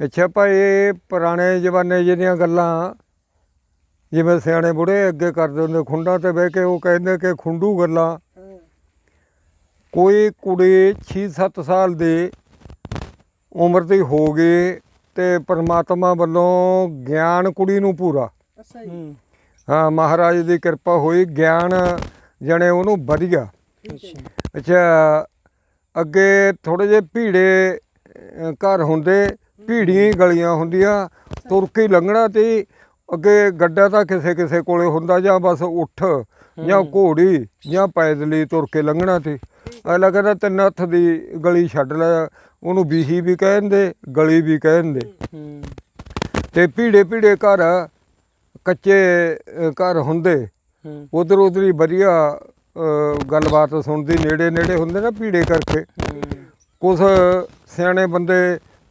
ਅੱਛਾ ਭਾਈ ਇਹ ਪੁਰਾਣੇ ਜ਼ਮਾਨੇ ਜਿਹੜੀਆਂ ਗੱਲਾਂ ਜਿਵੇਂ ਸਿਆਣੇ ਬੁੜੇ ਅੱਗੇ ਕਰਦੇ ਹੁੰਦੇ ਖੁੰਡਾਂ ਤੇ ਬਹਿ ਕੇ ਉਹ ਕਹਿੰਦੇ ਕਿ ਖੁੰਡੂ ਗੱਲਾਂ। ਕੋਈ ਕੁੜੀ 6-7 ਸਾਲ ਦੀ ਉਮਰ ਦੀ ਹੋ ਗਈ ਤੇ ਪਰਮਾਤਮਾ ਵੱਲੋਂ ਗਿਆਨ ਕੁੜੀ ਨੂੰ ਪੂਰਾ। ਅੱਛਾ ਜੀ। ਹਾਂ। ਮਹਾਰਾਜ ਦੀ ਕਿਰਪਾ ਹੋਈ ਗਿਆਨ ਜਣੇ ਉਹਨੂੰ ਵਧੀਆ। ਅੱਛਾ ਅੱਗੇ ਥੋੜੇ ਜਿਹੇ ਭੀੜੇ ਘਰ ਹੁੰਦੇ ਭੀੜੀਆਂ ਹੀ ਗਲੀਆਂ ਹੁੰਦੀਆਂ ਤੁਰ ਕੇ ਹੀ ਲੰਘਣਾ ਤੇ ਅੱਗੇ ਗੱਡਾ ਤਾਂ ਕਿਸੇ ਕਿਸੇ ਕੋਲੇ ਹੁੰਦਾ ਜਾਂ ਬਸ ਉੱਠ ਜਾਂ ਘੋੜੀ ਜਾਂ ਪੈਦਲੀ ਤੁਰ ਕੇ ਲੰਘਣਾ ਤੇ। ਅਗਲਾ ਕਹਿੰਦਾ ਤਿੰਨ ਹੱਥ ਦੀ ਗਲੀ ਛੱਡ ਲੈ ਉਹਨੂੰ ਬੀਹੀ ਵੀ ਕਹਿੰਦੇ ਗਲੀ ਵੀ ਕਹਿੰਦੇ ਤੇ ਭੀੜੇ ਭੀੜੇ ਘਰ ਕੱਚੇ ਘਰ ਹੁੰਦੇ। ਉਧਰ ਉਧਰ ਹੀ ਵਧੀਆ ਗੱਲਬਾਤ ਸੁਣਦੀ ਨੇੜੇ ਨੇੜੇ ਹੁੰਦੇ ਨਾ ਭੀੜੇ ਕਰਕੇ। ਕੁਛ ਸਿਆਣੇ ਬੰਦੇ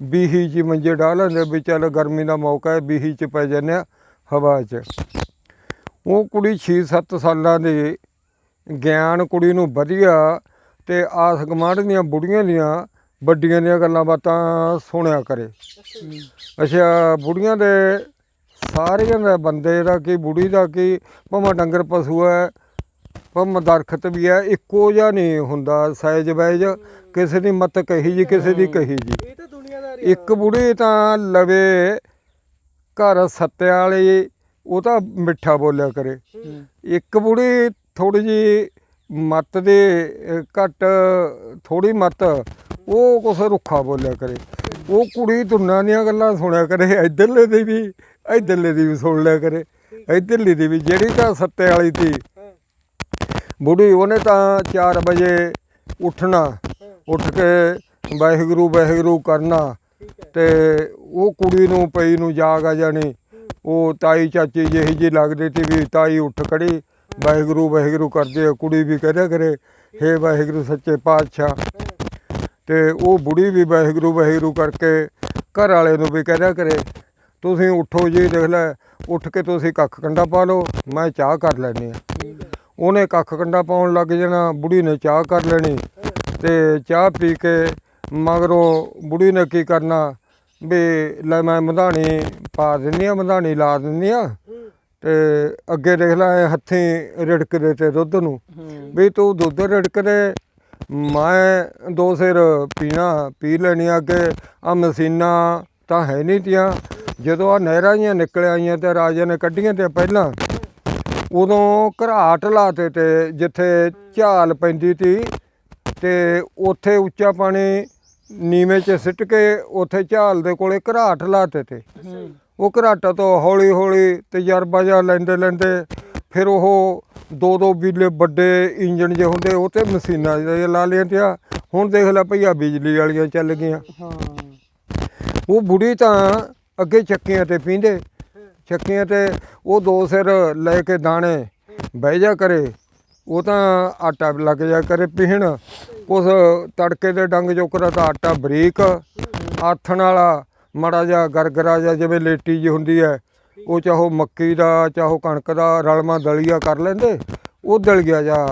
ਬੀਹੀ 'ਚ ਮੰਜੇ ਢਾ ਲੈਂਦੇ ਵੀ ਚੱਲ ਗਰਮੀ ਦਾ ਮੌਕਾ ਹੈ, ਬੀਹੀ 'ਚ ਪੈ ਜਾਂਦੇ ਆ ਹਵਾ 'ਚ। ਉਹ ਕੁੜੀ 6-7 ਸਾਲਾਂ ਦੀ ਗਿਆਨ ਕੁੜੀ ਨੂੰ ਵਧੀਆ ਤੇ ਆਸ ਗਮਾਂਡ ਦੀਆਂ ਬੁੜੀਆਂ ਦੀਆਂ ਵੱਡੀਆਂ ਦੀਆਂ ਗੱਲਾਂ ਬਾਤਾਂ ਸੁਣਿਆ ਕਰੇ। ਅੱਛਾ, ਬੁੜੀਆਂ ਦੇ ਸਾਰਿਆਂ ਦਾ ਬੰਦੇ ਦਾ ਕੀ, ਬੁੜੀ ਦਾ ਕੀ, ਭਾਵੇਂ ਡੰਗਰ ਪਸ਼ੂ ਹੈ, ਭਾਵੇਂ ਦਰਖਤ ਵੀ ਹੈ, ਇੱਕੋ ਜਿਹਾ ਨਹੀਂ ਹੁੰਦਾ ਸਾਈਜ਼ ਵਾਈਜ਼ ਕਿਸੇ ਦੀ ਮਤ ਕਹੀ ਜੀ, ਕਿਸੇ ਦੀ ਕਹੀ ਜੀ। ਇੱਕ ਬੁੜੀ ਤਾਂ ਲਵੇ ਘਰ ਸੱਤੇ ਵਾਲੀ ਉਹ ਤਾਂ ਮਿੱਠਾ ਬੋਲਿਆ ਕਰੇ। ਇੱਕ ਬੁੜੀ ਥੋੜੀ ਜੀ ਮਤ ਦੇ ਘੱਟ ਥੋੜੀ ਮਤ ਉਹ ਕੁਛ ਰੁੱਖਾ ਬੋਲਿਆ ਕਰੇ। ਉਹ ਕੁੜੀ ਤੁੰਨਾਂ ਦੀਆਂ ਗੱਲਾਂ ਸੁਣਿਆ ਕਰੇ ਇਧਰਲੇ ਦੀ ਵੀ ਇਧਰਲੇ ਦੀ ਵੀ ਸੁਣ ਲਿਆ ਕਰੇ। ਇਧਰਲੀ ਦੀ ਵੀ ਜਿਹੜੀ ਤਾਂ ਸੱਤੇ ਵਾਲੀ ਸੀ। ਬੁੜੀ ਉਹਨੇ ਤਾਂ 4 ਵਜੇ ਉੱਠਣਾ ਉੱਠ ਕੇ ਵਾਹਿਗੁਰੂ ਵਾਹਿਗੁਰੂ ਕਰਨਾ। ਤੇ ਉਹ ਕੁੜੀ ਨੂੰ, ਪਈ ਨੂੰ ਜਾਗ ਆ ਜਾਣੀ। ਉਹ ਤਾਈ ਚਾਚੀ ਜਿਹੀ ਜੀ ਲੱਗਦੀ ਤੀ ਵੀ ਤਾਈ ਉੱਠ ਖੜੀ। ਵਾਹਿਗੁਰੂ ਵਾਹਿਗੁਰੂ ਕਰਦੇ ਕੁੜੀ ਵੀ ਕਰਿਆ ਕਰੇ। ਹੇ ਵਾਹਿਗੁਰੂ, ਸੱਚੇ ਪਾਤਸ਼ਾਹ। ਤੇ ਉਹ ਬੁੜੀ ਵੀ ਵਾਹਿਗੁਰੂ ਵਾਹਿਗੁਰੂ ਕਰਕੇ ਘਰ ਵਾਲੇ ਨੂੰ ਵੀ ਕਰਿਆ ਕਰੇ। ਤੁਸੀਂ ਉੱਠੋ ਜੀ, ਦੇਖ ਲੈ, ਉੱਠ ਕੇ ਤੁਸੀਂ ਕੱਖ ਕੰਡਾ ਪਾ ਲਓ, ਮੈਂ ਚਾਹ ਕਰ ਲੈਣੀ ਆ ਉਹਨੇ ਕੱਖ ਕੰਡਾ ਪਾਉਣ ਲੱਗ ਜਾਣਾ, ਬੁੜੀ ਨੇ ਚਾਹ ਕਰ ਲੈਣੀ। ਤੇ ਚਾਹ ਪੀ ਕੇ ਮਗਰੋਂ ਬੁੜੀ ਨੇ ਕੀ ਕਰਨਾ? ਵੀ ਲੈ ਮੈਂ ਮਧਾਣੀ ਪਾ ਦਿੰਨੀ ਆ ਮਧਾਣੀ ਲਾ ਦਿੰਨੀ ਆ। ਤੇ ਅੱਗੇ ਦੇਖ ਲੈ ਹੱਥੀਂ ਰਿੜਕਦੇ ਤੇ ਦੁੱਧ ਨੂੰ। ਵੀ ਤੂੰ ਦੁੱਧ ਰਿੜਕਦੇ ਮੈਂ ਦੋ ਸਿਰ ਪੀਣਾ ਪੀ ਲੈਣੀ ਆ ਅੱਗੇ। ਆ ਮਸ਼ੀਨਾਂ ਤਾਂ ਹੈ ਨਹੀਂ ਤੀਆਂ। ਜਦੋਂ ਆ ਨਹਿਰਾਂ ਜੀਆਂ ਨਿਕਲ ਆਈਆਂ ਤੇ ਰਾਜੇ ਨੇ ਕੱਢੀਆਂ ਤੇ ਪਹਿਲਾਂ ਉਦੋਂ ਘਰਾਟ ਲਾਤੇ ਤੇ ਜਿੱਥੇ ਝਾਲ ਪੈਂਦੀ ਤੀ ਤੇ ਉੱਥੇ ਉੱਚਾ ਪਾਣੀ ਨੀਵੇਂ 'ਚ ਸਿੱਟ ਕੇ ਉੱਥੇ ਝਾਲ ਦੇ ਕੋਲੇ ਘਰਾਟ ਲਾਤੇ ਤੇ। ਉਹ ਘਰਾਟਾ ਤੋਂ ਹੌਲੀ ਹੌਲੀ ਤਜਰਬਾ ਜਿਹਾ ਲੈਂਦੇ ਲੈਂਦੇ ਫਿਰ ਉਹ ਦੋ ਦੋ ਬੀਲੇ ਵੱਡੇ ਇੰਜਣ ਜੇ ਹੁੰਦੇ ਉਹ ਤੇ ਮਸ਼ੀਨਾਂ ਜਿਹੀਆਂ ਲਾ ਲਿਆਂ ਤੇ ਹੁਣ ਦੇਖ ਲੈ ਭਈਆ ਬਿਜਲੀ ਵਾਲੀਆਂ ਚੱਲ ਗਈਆਂ। ਉਹ ਬੁੜੀ ਤਾਂ ਅੱਗੇ ਚੱਕੀਆਂ ਤੇ ਪੀਂਦੇ। ਚੱਕੀਆਂ ਤੇ ਉਹ ਦੋ ਸਿਰ ਲੈ ਕੇ ਦਾਣੇ ਬਹਿ ਜਾ ਕਰੇ। ਉਹ ਤਾਂ ਆਟਾ ਲੱਗ ਜਾ ਕਰੇ ਪੀਹਣ। ਉਸ ਤੜਕੇ ਦੇ ਡੰਗ ਜੋਕਰਾ ਤਾਂ ਆਟਾ ਬਰੀਕ। ਆਥਣ ਵਾਲਾ ਮੜਾ ਜਾ ਗਰਗਰਾ ਜਿਹਾ ਜਿਵੇਂ ਲੇਟੀ ਜੀ ਹੁੰਦੀ ਹੈ। ਉਹ ਚਾਹੋ ਮੱਕੀ ਦਾ, ਚਾਹੋ ਕਣਕ ਦਾ ਰਲਮਾ ਦਲੀਆ ਕਰ ਲੈਂਦੇ। ਉਹ ਦਲੀਆ ਜਾਂ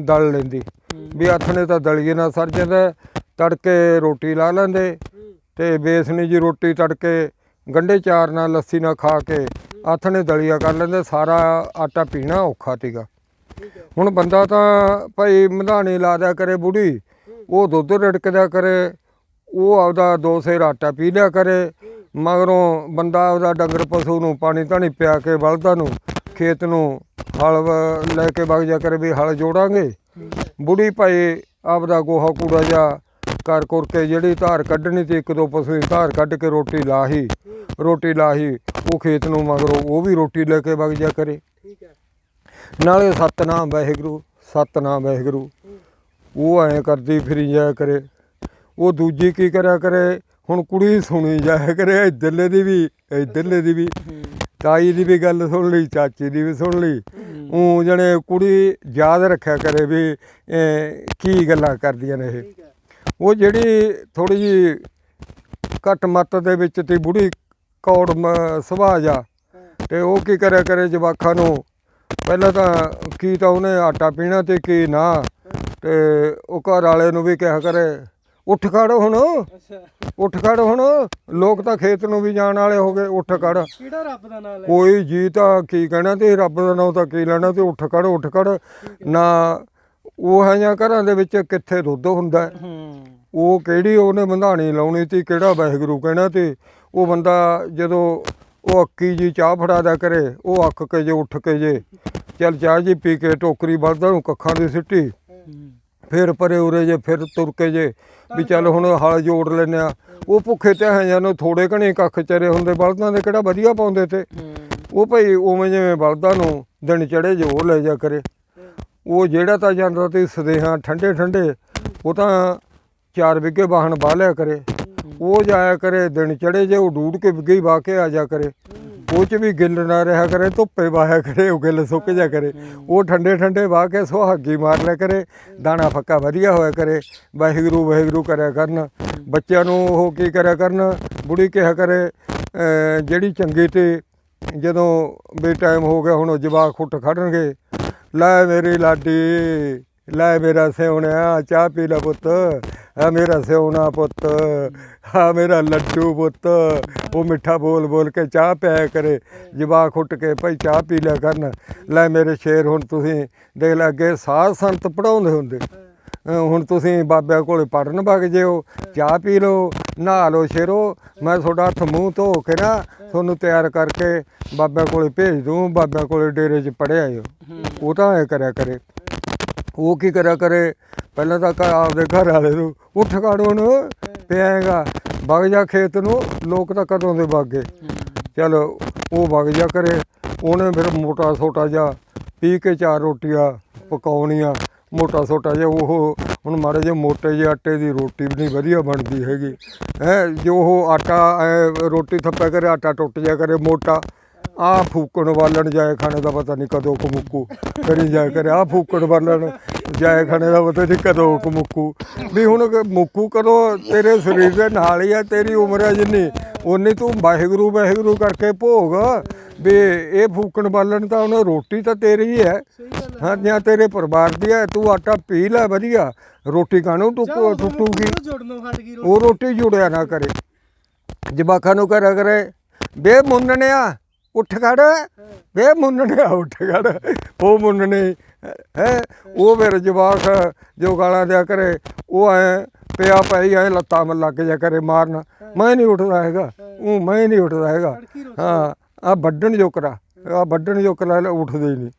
ਦਲ ਲੈਂਦੀ। ਵੀ ਆਥਣੇ ਤਾਂ ਦਲੀਏ ਨਾਲ ਸਰ ਜਾਂਦਾ ਤੜਕੇ ਰੋਟੀ ਲਾ ਲੈਂਦੇ। ਤੇ ਬੇਸਣੀ ਜੀ ਰੋਟੀ ਤੜਕੇ ਗੰਢੇ ਚਾਰ ਨਾਲ ਲੱਸੀ ਨਾਲ ਖਾ ਕੇ ਆਥਣੇ ਦਲੀਆ ਕਰ ਲੈਂਦੇ। ਸਾਰਾ ਆਟਾ ਪੀਣਾ ਔਖਾ ਤੀਗਾ ਹੁਣ ਬੰਦਾ ਤਾਂ ਭਾਈ ਮਧਾਣੀ ਲਾ ਦਿਆ ਕਰੇ ਬੁੜੀ, ਉਹ ਦੁੱਧ ਰਿੜਕਦਾ ਕਰੇ, ਉਹ ਆਪਦਾ ਦੋ ਸੇਰ ਆਟਾ ਪੀ ਲਿਆ ਕਰੇ, ਮਗਰੋਂ ਬੰਦਾ ਆਪਦਾ ਡੰਗਰ ਪਸ਼ੂ ਨੂੰ ਪਾਣੀ ਧਾਣੀ ਪਿਆ ਕੇ ਬਲਦਾਂ ਨੂੰ, ਖੇਤ ਨੂੰ ਹਲ ਵ- ਲੈ ਕੇ ਵਗ ਜਾ ਕਰੇ ਵੀ ਹਲ ਜੋੜਾਂਗੇ। ਬੁੜੀ ਭਾਈ ਆਪਦਾ ਗੋਹਾ ਕੂੜਾ ਜਾ ਕਰ ਕੁਰ ਕੇ ਜਿਹੜੀ ਧਾਰ ਕੱਢਣੀ ਤੇ ਇੱਕ ਦੋ ਪਸ਼ੂ ਦੀ ਧਾਰ ਕੱਢ ਕੇ ਰੋਟੀ ਲਾਹੀ ਰੋਟੀ ਲਾਹੀ, ਉਹ ਖੇਤ ਨੂੰ ਮਗਰੋਂ ਉਹ ਵੀ ਰੋਟੀ ਲੈ ਕੇ ਵਗ ਜਾ ਕਰੇ। ਠੀਕ ਹੈ। ਨਾਲੇ ਸਤਨਾਮ ਵਾਹਿਗੁਰੂ ਸਤਨਾਮ ਵਾਹਿਗੁਰੂ। ਉਹ ਐਂ ਕਰਦੀ ਫਿਰੀ ਜਾਇਆ ਕਰੇ। ਉਹ ਦੂਜੀ ਕੀ ਕਰਿਆ ਕਰੇ? ਹੁਣ ਕੁੜੀ ਸੁਣੀ ਜਾਇਆ ਕਰੇ ਇੱਧਰਲੇ ਦੀ ਵੀ ਇੱਧਰਲੇ ਦੀ ਵੀ। ਤਾਈ ਦੀ ਵੀ ਗੱਲ ਸੁਣ ਲਈ ਚਾਚੀ ਦੀ ਵੀ ਸੁਣ ਲਈ। ਉਹ ਜਣੇ ਕੁੜੀ ਯਾਦ ਰੱਖਿਆ ਕਰੇ ਵੀ ਕੀ ਗੱਲਾਂ ਕਰਦੀਆਂ ਨੇ ਇਹ। ਉਹ ਜਿਹੜੀ ਥੋੜੀ ਜੀ ਘੱਟ ਮੱਤ ਦੇ ਵਿੱਚ ਤੇ ਬੁੜੀ ਕੌੜ ਸੁਭਾਅ ਜਾ ਤੇ ਉਹ ਕੀ ਕਰਿਆ ਕਰੇ ਜਵਾਖਾਂ ਨੂੰ? ਪਹਿਲਾਂ ਤਾਂ ਕੀ ਤਾਂ ਉਹਨੇ ਆਟਾ ਪੀਣਾ ਤੇ ਕੀ ਨਾ ਤੇ ਉਹ ਘਰ ਵਾਲੇ ਨੂੰ ਵੀ ਕਿਹਾ ਕਰੇ ਉੱਠ ਖੜ ਹੁਣ ਉੱਠ ਖੜ ਹੁਣ ਲੋਕ ਤਾਂ ਖੇਤ ਨੂੰ ਵੀ ਜਾਣ ਵਾਲੇ ਹੋ ਗਏ ਉੱਠ ਖੜ। ਕਿਹੜਾ ਰੱਬ ਦਾ ਨਾਮ ਲੈ? ਕੋਈ ਜੀ ਤਾਂ ਕੀ ਕਹਿਣਾ ਤੇ ਰੱਬ ਦਾ ਨਾਮ ਤਾਂ ਕੀ ਲੈਣਾ ਤੇ ਉੱਠ ਖੜ ਉੱਠ ਖੜ। ਨਾ ਉਹ ਜਾਂ ਘਰਾਂ ਦੇ ਵਿੱਚ ਕਿੱਥੇ ਦੁੱਧ ਹੁੰਦਾ ਹੈ। ਹੂੰ। ਉਹ ਕਿਹੜੀ ਉਹਨੇ ਬੰਧਾਣੀ ਲਾਉਣੀ ਤੀ ਕਿਹੜਾ ਵਾਹਿਗੁਰੂ ਕਹਿਣਾ ਤੇ। ਉਹ ਬੰਦਾ ਜਦੋਂ ਉਹ ਅੱਕੀ ਜੀ ਚਾਹ ਫੜਾ ਦਿਆ ਕਰੇ, ਉਹ ਅੱਕ ਕੇ ਜੇ, ਉੱਠ ਕੇ ਜੇ। ਚੱਲ ਚਾਹ ਜੀ ਪੀ ਕੇ ਟੋਕਰੀ ਬਲਦਾ ਨੂੰ ਕੱਖਾਂ ਦੀ ਸਿੱਟੀ। ਫਿਰ ਪਰੇ ਉਰੇ ਜੇ, ਫਿਰ ਤੁਰ ਕੇ ਜੇ। ਵੀ ਚੱਲ ਹੁਣ ਹਲ ਜੋੜ ਲੈਨੇ ਆ। ਉਹ ਭੁੱਖੇ ਤੇ ਹੈ ਜਾਨੋ ਥੋੜੇ ਘਣੇ ਕੱਖ ਚਰੇ ਹੁੰਦੇ, ਬਲਦਾਂ ਦੇ ਕਿਹੜਾ ਵਧੀਆ ਪਾਉਂਦੇ ਤੇ। ਉਹ ਭਾਈ ਉਵੇਂ ਜਿਵੇਂ ਬਲਦਾਂ ਨੂੰ ਦਿਨ ਚੜੇ ਜੋ, ਉਹ ਲੈ ਜਾ ਕਰੇ। ਉਹ ਜਿਹੜਾ ਤਾਂ ਜਾਂਦਾ ਤੇ ਸਦੇਹਾਂ ਠੰਡੇ ਠੰਡੇ ਉਹ ਤਾਂ ਚਾਰ ਵਿਗੇ ਵਾਹਣ ਬਾਹ ਲਿਆ ਕਰੇ। ਉਹ ਜਾਇਆ ਕਰੇ, ਦਿਨ ਚੜੇ ਜੇ ਉਹ ਡੂੜ ਕੇ ਵਿਗੇ ਹੀ ਵਾਹ ਕੇ ਆ ਜਾ ਕਰੇ। ਉਹ ਚ ਵੀ ਗਿੱਲ ਨਾ ਰਿਹਾ ਕਰੇ, ਧੁੱਪੇ ਵਾਹਿਆ ਕਰੇ, ਉਹ ਗਿੱਲ ਸੁੱਕ ਜਾ ਕਰੇ। ਉਹ ਠੰਡੇ ਠੰਡੇ ਵਾਹ ਕੇ ਸੁਹਾਗੀ ਮਾਰ ਲਿਆ ਕਰੇ, ਦਾਣਾ ਫੱਕਾ ਵਧੀਆ ਹੋਇਆ ਕਰੇ। ਵਾਹਿਗੁਰੂ ਵਾਹਿਗੁਰੂ ਕਰਿਆ ਕਰਨ। ਬੱਚਿਆਂ ਨੂੰ ਉਹ ਕੀ ਕਰਿਆ ਕਰਨ? ਬੁੜੀ ਕਿਹਾ ਕਰੇ ਜਿਹੜੀ ਚੰਗੀ ਤੇ, ਜਦੋਂ ਵੀ ਟਾਈਮ ਹੋ ਗਿਆ, ਹੁਣ ਉਹ ਜਵਾਕ ਉੱਠ ਖੜਨਗੇ। ਲੈ ਮੇਰੀ ਲਾਡੀ ਲੈ ਮੇਰਾ ਸਿਉਣਿਆ ਚਾਹ ਪੀ ਲੈ ਪੁੱਤ। ਆ ਮੇਰਾ ਸਿਉਣਾ ਪੁੱਤ। ਆ ਮੇਰਾ ਲੱਡੂ ਪੁੱਤ। ਉਹ ਮਿੱਠਾ ਬੋਲ ਬੋਲ ਕੇ ਚਾਹ ਪਿਆ ਕਰੇ। ਜਵਾਕ ਉੱਠ ਕੇ ਭਾਈ ਚਾਹ ਪੀ ਲਿਆ ਕਰਨ। ਲੈ ਮੇਰੇ ਸ਼ੇਰ, ਹੁਣ ਤੁਸੀਂ ਦੇਖ ਲੈ ਅੱਗੇ ਸਾਧ ਸੰਤ ਪੜਾਉਂਦੇ ਹੁੰਦੇ। ਹੁਣ ਤੁਸੀਂ ਬਾਬਿਆਂ ਕੋਲੇ ਪੜਨ ਵਗ ਜਿਓ। ਚਾਹ ਪੀ ਲਓ, ਨਹਾ ਲਓ ਸ਼ੇਰੋ। ਮੈਂ ਤੁਹਾਡਾ ਹੱਥ ਮੂੰਹ ਧੋ ਕੇ ਨਾ ਤੁਹਾਨੂੰ ਤਿਆਰ ਕਰਕੇ ਬਾਬਿਆਂ ਕੋਲੇ ਭੇਜ ਦੂੰ। ਬਾਬਿਆਂ ਕੋਲੇ ਡੇਰੇ 'ਚ ਪੜਿਆ ਆਇਓ ਉਹ ਤਾਂ ਐ ਕਰਿਆ ਕਰੇ। ਉਹ ਕੀ ਕਰਿਆ ਕਰੇ? ਪਹਿਲਾਂ ਤਾਂ ਘਰ ਆਪਦੇ ਘਰ ਵਾਲੇ ਨੂੰ ਉੱਠ ਖੜ ਹੁਣ ਪਿਆਏਗਾ ਵਗ ਜਾ ਖੇਤ ਨੂੰ, ਲੋਕ ਤਾਂ ਕਦੋਂ ਦੇ ਵਗ? ਗਏ ਚਲ ਉਹ ਵਗ ਜਾ ਕਰੇ। ਉਹਨੇ ਫਿਰ ਮੋਟਾ ਛੋਟਾ ਜਿਹਾ ਪੀ ਕੇ ਚਾਰ ਰੋਟੀਆਂ ਪਕਾਉਣੀਆਂ। ਮੋਟਾ ਛੋਟਾ ਜਿਹਾ ਉਹ, ਹੁਣ ਮਾੜੇ ਜਿਹੇ ਮੋਟੇ ਜਿਹੇ ਆਟੇ ਦੀ ਰੋਟੀ ਵੀ ਨਹੀਂ ਵਧੀਆ ਬਣਦੀ ਹੈਗੀ। ਹੈ, ਜੋ ਉਹ ਆਟਾ ਰੋਟੀ ਥੱਪਿਆ ਕਰੇ, ਆਟਾ ਟੁੱਟ ਜਾ ਕਰੇ ਮੋਟਾ। ਆ ਫੂਕਣ ਵਾਲਣ ਜਾਏ ਖਾਣੇ ਦਾ ਪਤਾ ਨਹੀਂ ਕਦੋਂ ਕੁ ਮੁੱਕੂ। ਕਰੀ ਜਾਏ ਕਰੇ ਆ ਫੂਕਣ ਵਾਲਣ ਜਾਏ ਖਾਣੇ ਦਾ ਪਤਾ ਨਹੀਂ ਕਦੋਂ ਕੁ ਮੁੱਕੂ। ਵੀ ਹੁਣ ਮੁੱਕੂ ਕਦੋਂ? ਤੇਰੇ ਸਰੀਰ ਦੇ ਨਾਲ ਹੀ ਆ ਤੇਰੀ ਉਮਰ ਹੈ ਜਿੰਨੀ। ਉਨੀ ਤੂੰ ਵਾਹਿਗੁਰੂ ਵਾਹਿਗੁਰੂ ਕਰਕੇ ਭੋਗ। ਵੀ ਇਹ ਫੂਕਣ ਵਾਲਣ ਤਾਂ ਉਹਨੇ ਰੋਟੀ ਤਾਂ ਤੇਰੀ ਹੀ ਹੈ। ਹੈ ਜਾਂ ਤੇਰੇ ਪਰਿਵਾਰ ਦੀ ਹੈ ਤੂੰ ਆਟਾ ਪੀ ਲੈ ਵਧੀਆ। ਰੋਟੀ ਕਾਹਨੂੰ ਟੁੱਕੂ ਟੁੱਟੂਗੀ? ਉਹ ਰੋਟੀ ਜੁੜਿਆ ਨਾ ਕਰੇ। ਜਵਾਕਾਂ ਨੂੰ ਕਰਿਆ ਕਰੇ। ਬੇ ਮੁੰਨਣਿਆ ਉੱਠ ਖੜ। ਬੇ ਮੁੰਨਣਿਆ ਉੱਠ ਖੜ। ਉਹ ਮੁੰਨਣੇ ਹੈ? ਉਹ ਫਿਰ ਜਵਾਕ ਜੋ ਗਾਲਾਂ ਦਿਆ ਕਰੇ ਉਹ ਐ ਪਿਆ ਪਈ ਐ ਲੱਤਾਂ ਮੇ ਲੱਗ ਜਾ ਕਰੇ ਮਾਰਨ। ਮੈਂ ਨਹੀਂ ਉੱਠਦਾ ਹੈਗਾ। ਉਹ ਮੈਂ ਨਹੀਂ ਉੱਠਦਾ ਹੈਗਾ। ਹਾਂ ਆ ਵੱਢਣ ਜੋਕਰਾ ਆ ਵੱਢਣ ਜੋਕਰਾ ਉੱਠਦੇ ਹੀ ਨਹੀਂ।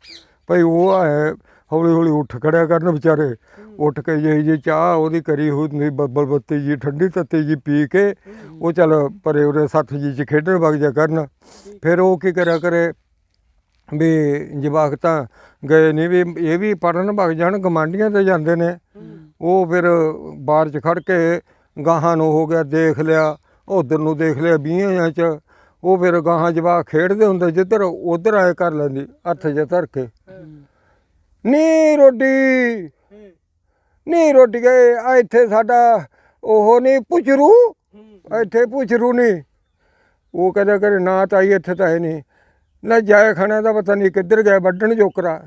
ਭਈ ਉਹ ਐ ਹੌਲੀ ਹੌਲੀ ਉੱਠ ਖੜਿਆ ਕਰਨ ਵਿਚਾਰੇ। ਉੱਠ ਕੇ ਜਿਹੀ ਜੀ ਚਾਹ ਉਹਦੀ ਕਰੀ ਹੋਈ ਹੁੰਦੀ ਬੱਬਲ ਬੱਤੀ ਜੀ ਠੰਡੀ ਤੱਤੀ ਜੀ ਪੀ ਕੇ ਉਹ ਚੱਲ ਪਰੇ ਉਰੇ ਸੱਥ ਜੀ ਚ ਖੇਡਣ ਵਗ ਜਾ ਕਰਨ। ਫਿਰ ਉਹ ਕੀ ਕਰਿਆ ਕਰੇ ਵੀ ਜਵਾਕ ਤਾਂ ਗਏ ਨਹੀਂ ਵੀ ਇਹ ਵੀ ਪੜਨ ਵਗ ਜਾਣ ਗਮਾਂਡੀਆਂ ਤੇ ਜਾਂਦੇ ਨੇ। ਉਹ ਫਿਰ ਬਾਹਰ ਚ ਖੜ ਕੇ ਗਾਹਾਂ ਨੂੰ ਹੋ ਗਿਆ ਦੇਖ ਲਿਆ ਉਧਰ ਨੂੰ ਦੇਖ ਲਿਆ ਬੀਹਾਂ ਚ। ਉਹ ਫਿਰ ਗਾਹਾਂ ਜਵਾਕ ਖੇਡਦੇ ਹੁੰਦੇ ਜਿੱਧਰ ਉਧਰ ਆਏ ਕਰ ਲੈਂਦੀ ਹੱਥ ਜਿਹਾ ਧਰ ਕੇ। ਨੀ ਰੋਟੀ। ਨੀ ਰੋਟੀ ਗਏ, ਆ ਇੱਥੇ ਸਾਡਾ ਉਹ ਨਹੀਂ ਪੁੱਛਰੂ। ਇੱਥੇ ਪੁੱਛਰੂ ਨਹੀਂ ਉਹ ਕਹਿੰਦਾ ਕਰੇ ਨਾ ਤਾਈ, ਇੱਥੇ ਤਾਂ ਹੈ ਨਹੀਂ ਨਾ। ਜਾਇ ਖਾਣੇ ਦਾ ਪਤਾ ਨਹੀਂ ਕਿੱਧਰ ਗਿਆ, ਵੱਢਣ ਜੋਕਰਾ।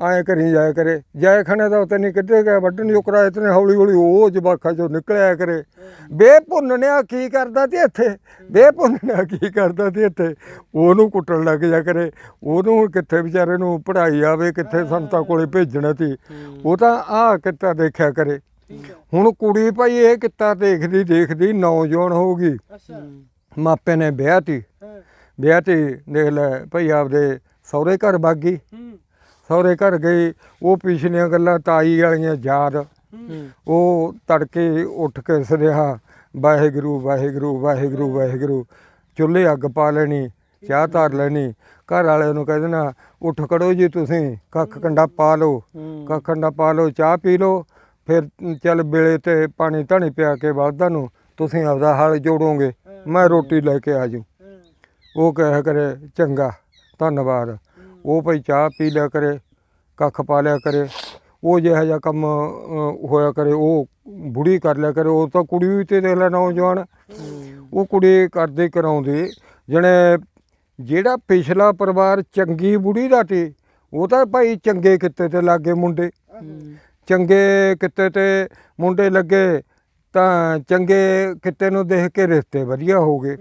ਆਏ ਕਰੀ ਜਾਇਆ ਕਰੇ। ਜਾਏ ਖਾਣੇ ਦਾ ਪਤਾ ਨਹੀਂ ਕਿੱਧਰ ਗਿਆ ਵੱਢਣ ਜੋਕਰਾ ਇਤਨੇ ਹੌਲੀ ਹੌਲੀ ਉਹ ਜਵਾਖਾਂ ਚੋਂ ਨਿਕਲਿਆ ਕਰੇ। ਬੇ ਭੁੰਨਣਿਆ ਕੀ ਕਰਦਾ ਤੇ ਇੱਥੇ? ਬੇ ਭੁੰਨਣਿਆ ਕੀ ਕਰਦਾ ਤੇ ਇੱਥੇ? ਉਹਨੂੰ ਕੁੱਟਣ ਲੱਗ ਜਾ ਕਰੇ। ਉਹਨੂੰ ਕਿੱਥੇ ਵਿਚਾਰੇ ਨੂੰ ਪੜ੍ਹਾਈ ਆਵੇ ਕਿੱਥੇ ਸੰਤਾਂ ਕੋਲੇ ਭੇਜਣਾ ਤੀ। ਉਹ ਤਾਂ ਆਹ ਕਿੱਤਾ ਦੇਖਿਆ ਕਰੇ। ਹੁਣ ਕੁੜੀ ਭਾਈ ਇਹ ਕਿੱਤਾ ਦੇਖਦੀ ਦੇਖਦੀ ਨੌਜਵਾਨ ਹੋ ਗਈ। ਅੱਛਾ। ਮਾਪੇ ਨੇ ਵਿਆਹ ਤੀ। ਵਿਆਹ ਤੇ ਦੇਖ ਲੈ ਭਈ ਆਪਦੇ ਸਹੁਰੇ ਘਰ ਬਾਗੀ ਸਹੁਰੇ ਘਰ ਗਈ ਉਹ ਪਿਛਲੀਆਂ ਗੱਲਾਂ ਤਾਈ ਵਾਲੀਆਂ ਯਾਦ। ਉਹ ਤੜਕੇ ਉੱਠ ਕੇ ਸਦਿਆ ਵਾਹਿਗੁਰੂ ਵਾਹਿਗੁਰੂ ਵਾਹਿਗੁਰੂ ਵਾਹਿਗੁਰੂ ਚੁੱਲ੍ਹੇ ਅੱਗ ਪਾ ਲੈਣੀ ਚਾਹ ਧਰ ਲੈਣੀ ਘਰ ਵਾਲਿਆਂ ਨੂੰ ਕਹਿ ਦੇਣਾ ਉੱਠ ਖੜੋ ਜੀ ਤੁਸੀਂ ਕੱਖ ਕੰਡਾ ਪਾ ਲਓ ਕੱਖ ਕੰਡਾ ਪਾ ਲਓ ਚਾਹ ਪੀ ਲਓ ਫਿਰ ਚੱਲ ਵੇਲੇ ਤੇ ਪਾਣੀ ਧਾਣੀ ਪਿਆ ਕੇ ਬਲਦਾਂ ਨੂੰ ਤੁਸੀਂ ਆਪਦਾ ਹਲ ਜੋੜੋਗੇ ਮੈਂ ਰੋਟੀ ਲੈ ਕੇ ਆ ਹਾਂ। ਉਹ ਕਹਿਆ ਕਰੇ ਚੰਗਾ ਧੰਨਵਾਦ। ਉਹ ਭਾਈ ਚਾਹ ਪੀ ਲਿਆ ਕਰੇ, ਕੱਖ ਪਾ ਲਿਆ ਕਰੇ, ਉਹ ਜਿਹਾ ਜਿਹਾ ਕੰਮ ਹੋਇਆ ਕਰੇ, ਉਹ ਬੁੜੀ ਕਰ ਲਿਆ ਕਰੇ, ਉਹ ਤਾਂ ਕੁੜੀ ਵੀ ਤੇ ਦੇਖ ਲੈ ਨੌਜਵਾਨ। ਉਹ ਕੁੜੀ ਕਰਦੇ ਕਰਾਉਂਦੇ, ਜਣੇ ਜਿਹੜਾ ਪਿਛਲਾ ਪਰਿਵਾਰ ਚੰਗੀ ਬੁੜੀ ਦਾ ਤੇ ਉਹ ਤਾਂ ਭਾਈ ਚੰਗੇ ਕਿੱਤੇ ਤੇ ਲੱਗੇ ਮੁੰਡੇ। ਚੰਗੇ ਕਿੱਤੇ ਤੇ ਮੁੰਡੇ ਲੱਗੇ, ਤਾਂ ਚੰਗੇ ਕਿੱਤੇ ਨੂੰ ਦੇਖ ਕੇ ਰਿਸ਼ਤੇ ਵਧੀਆ ਹੋ ਗਏ।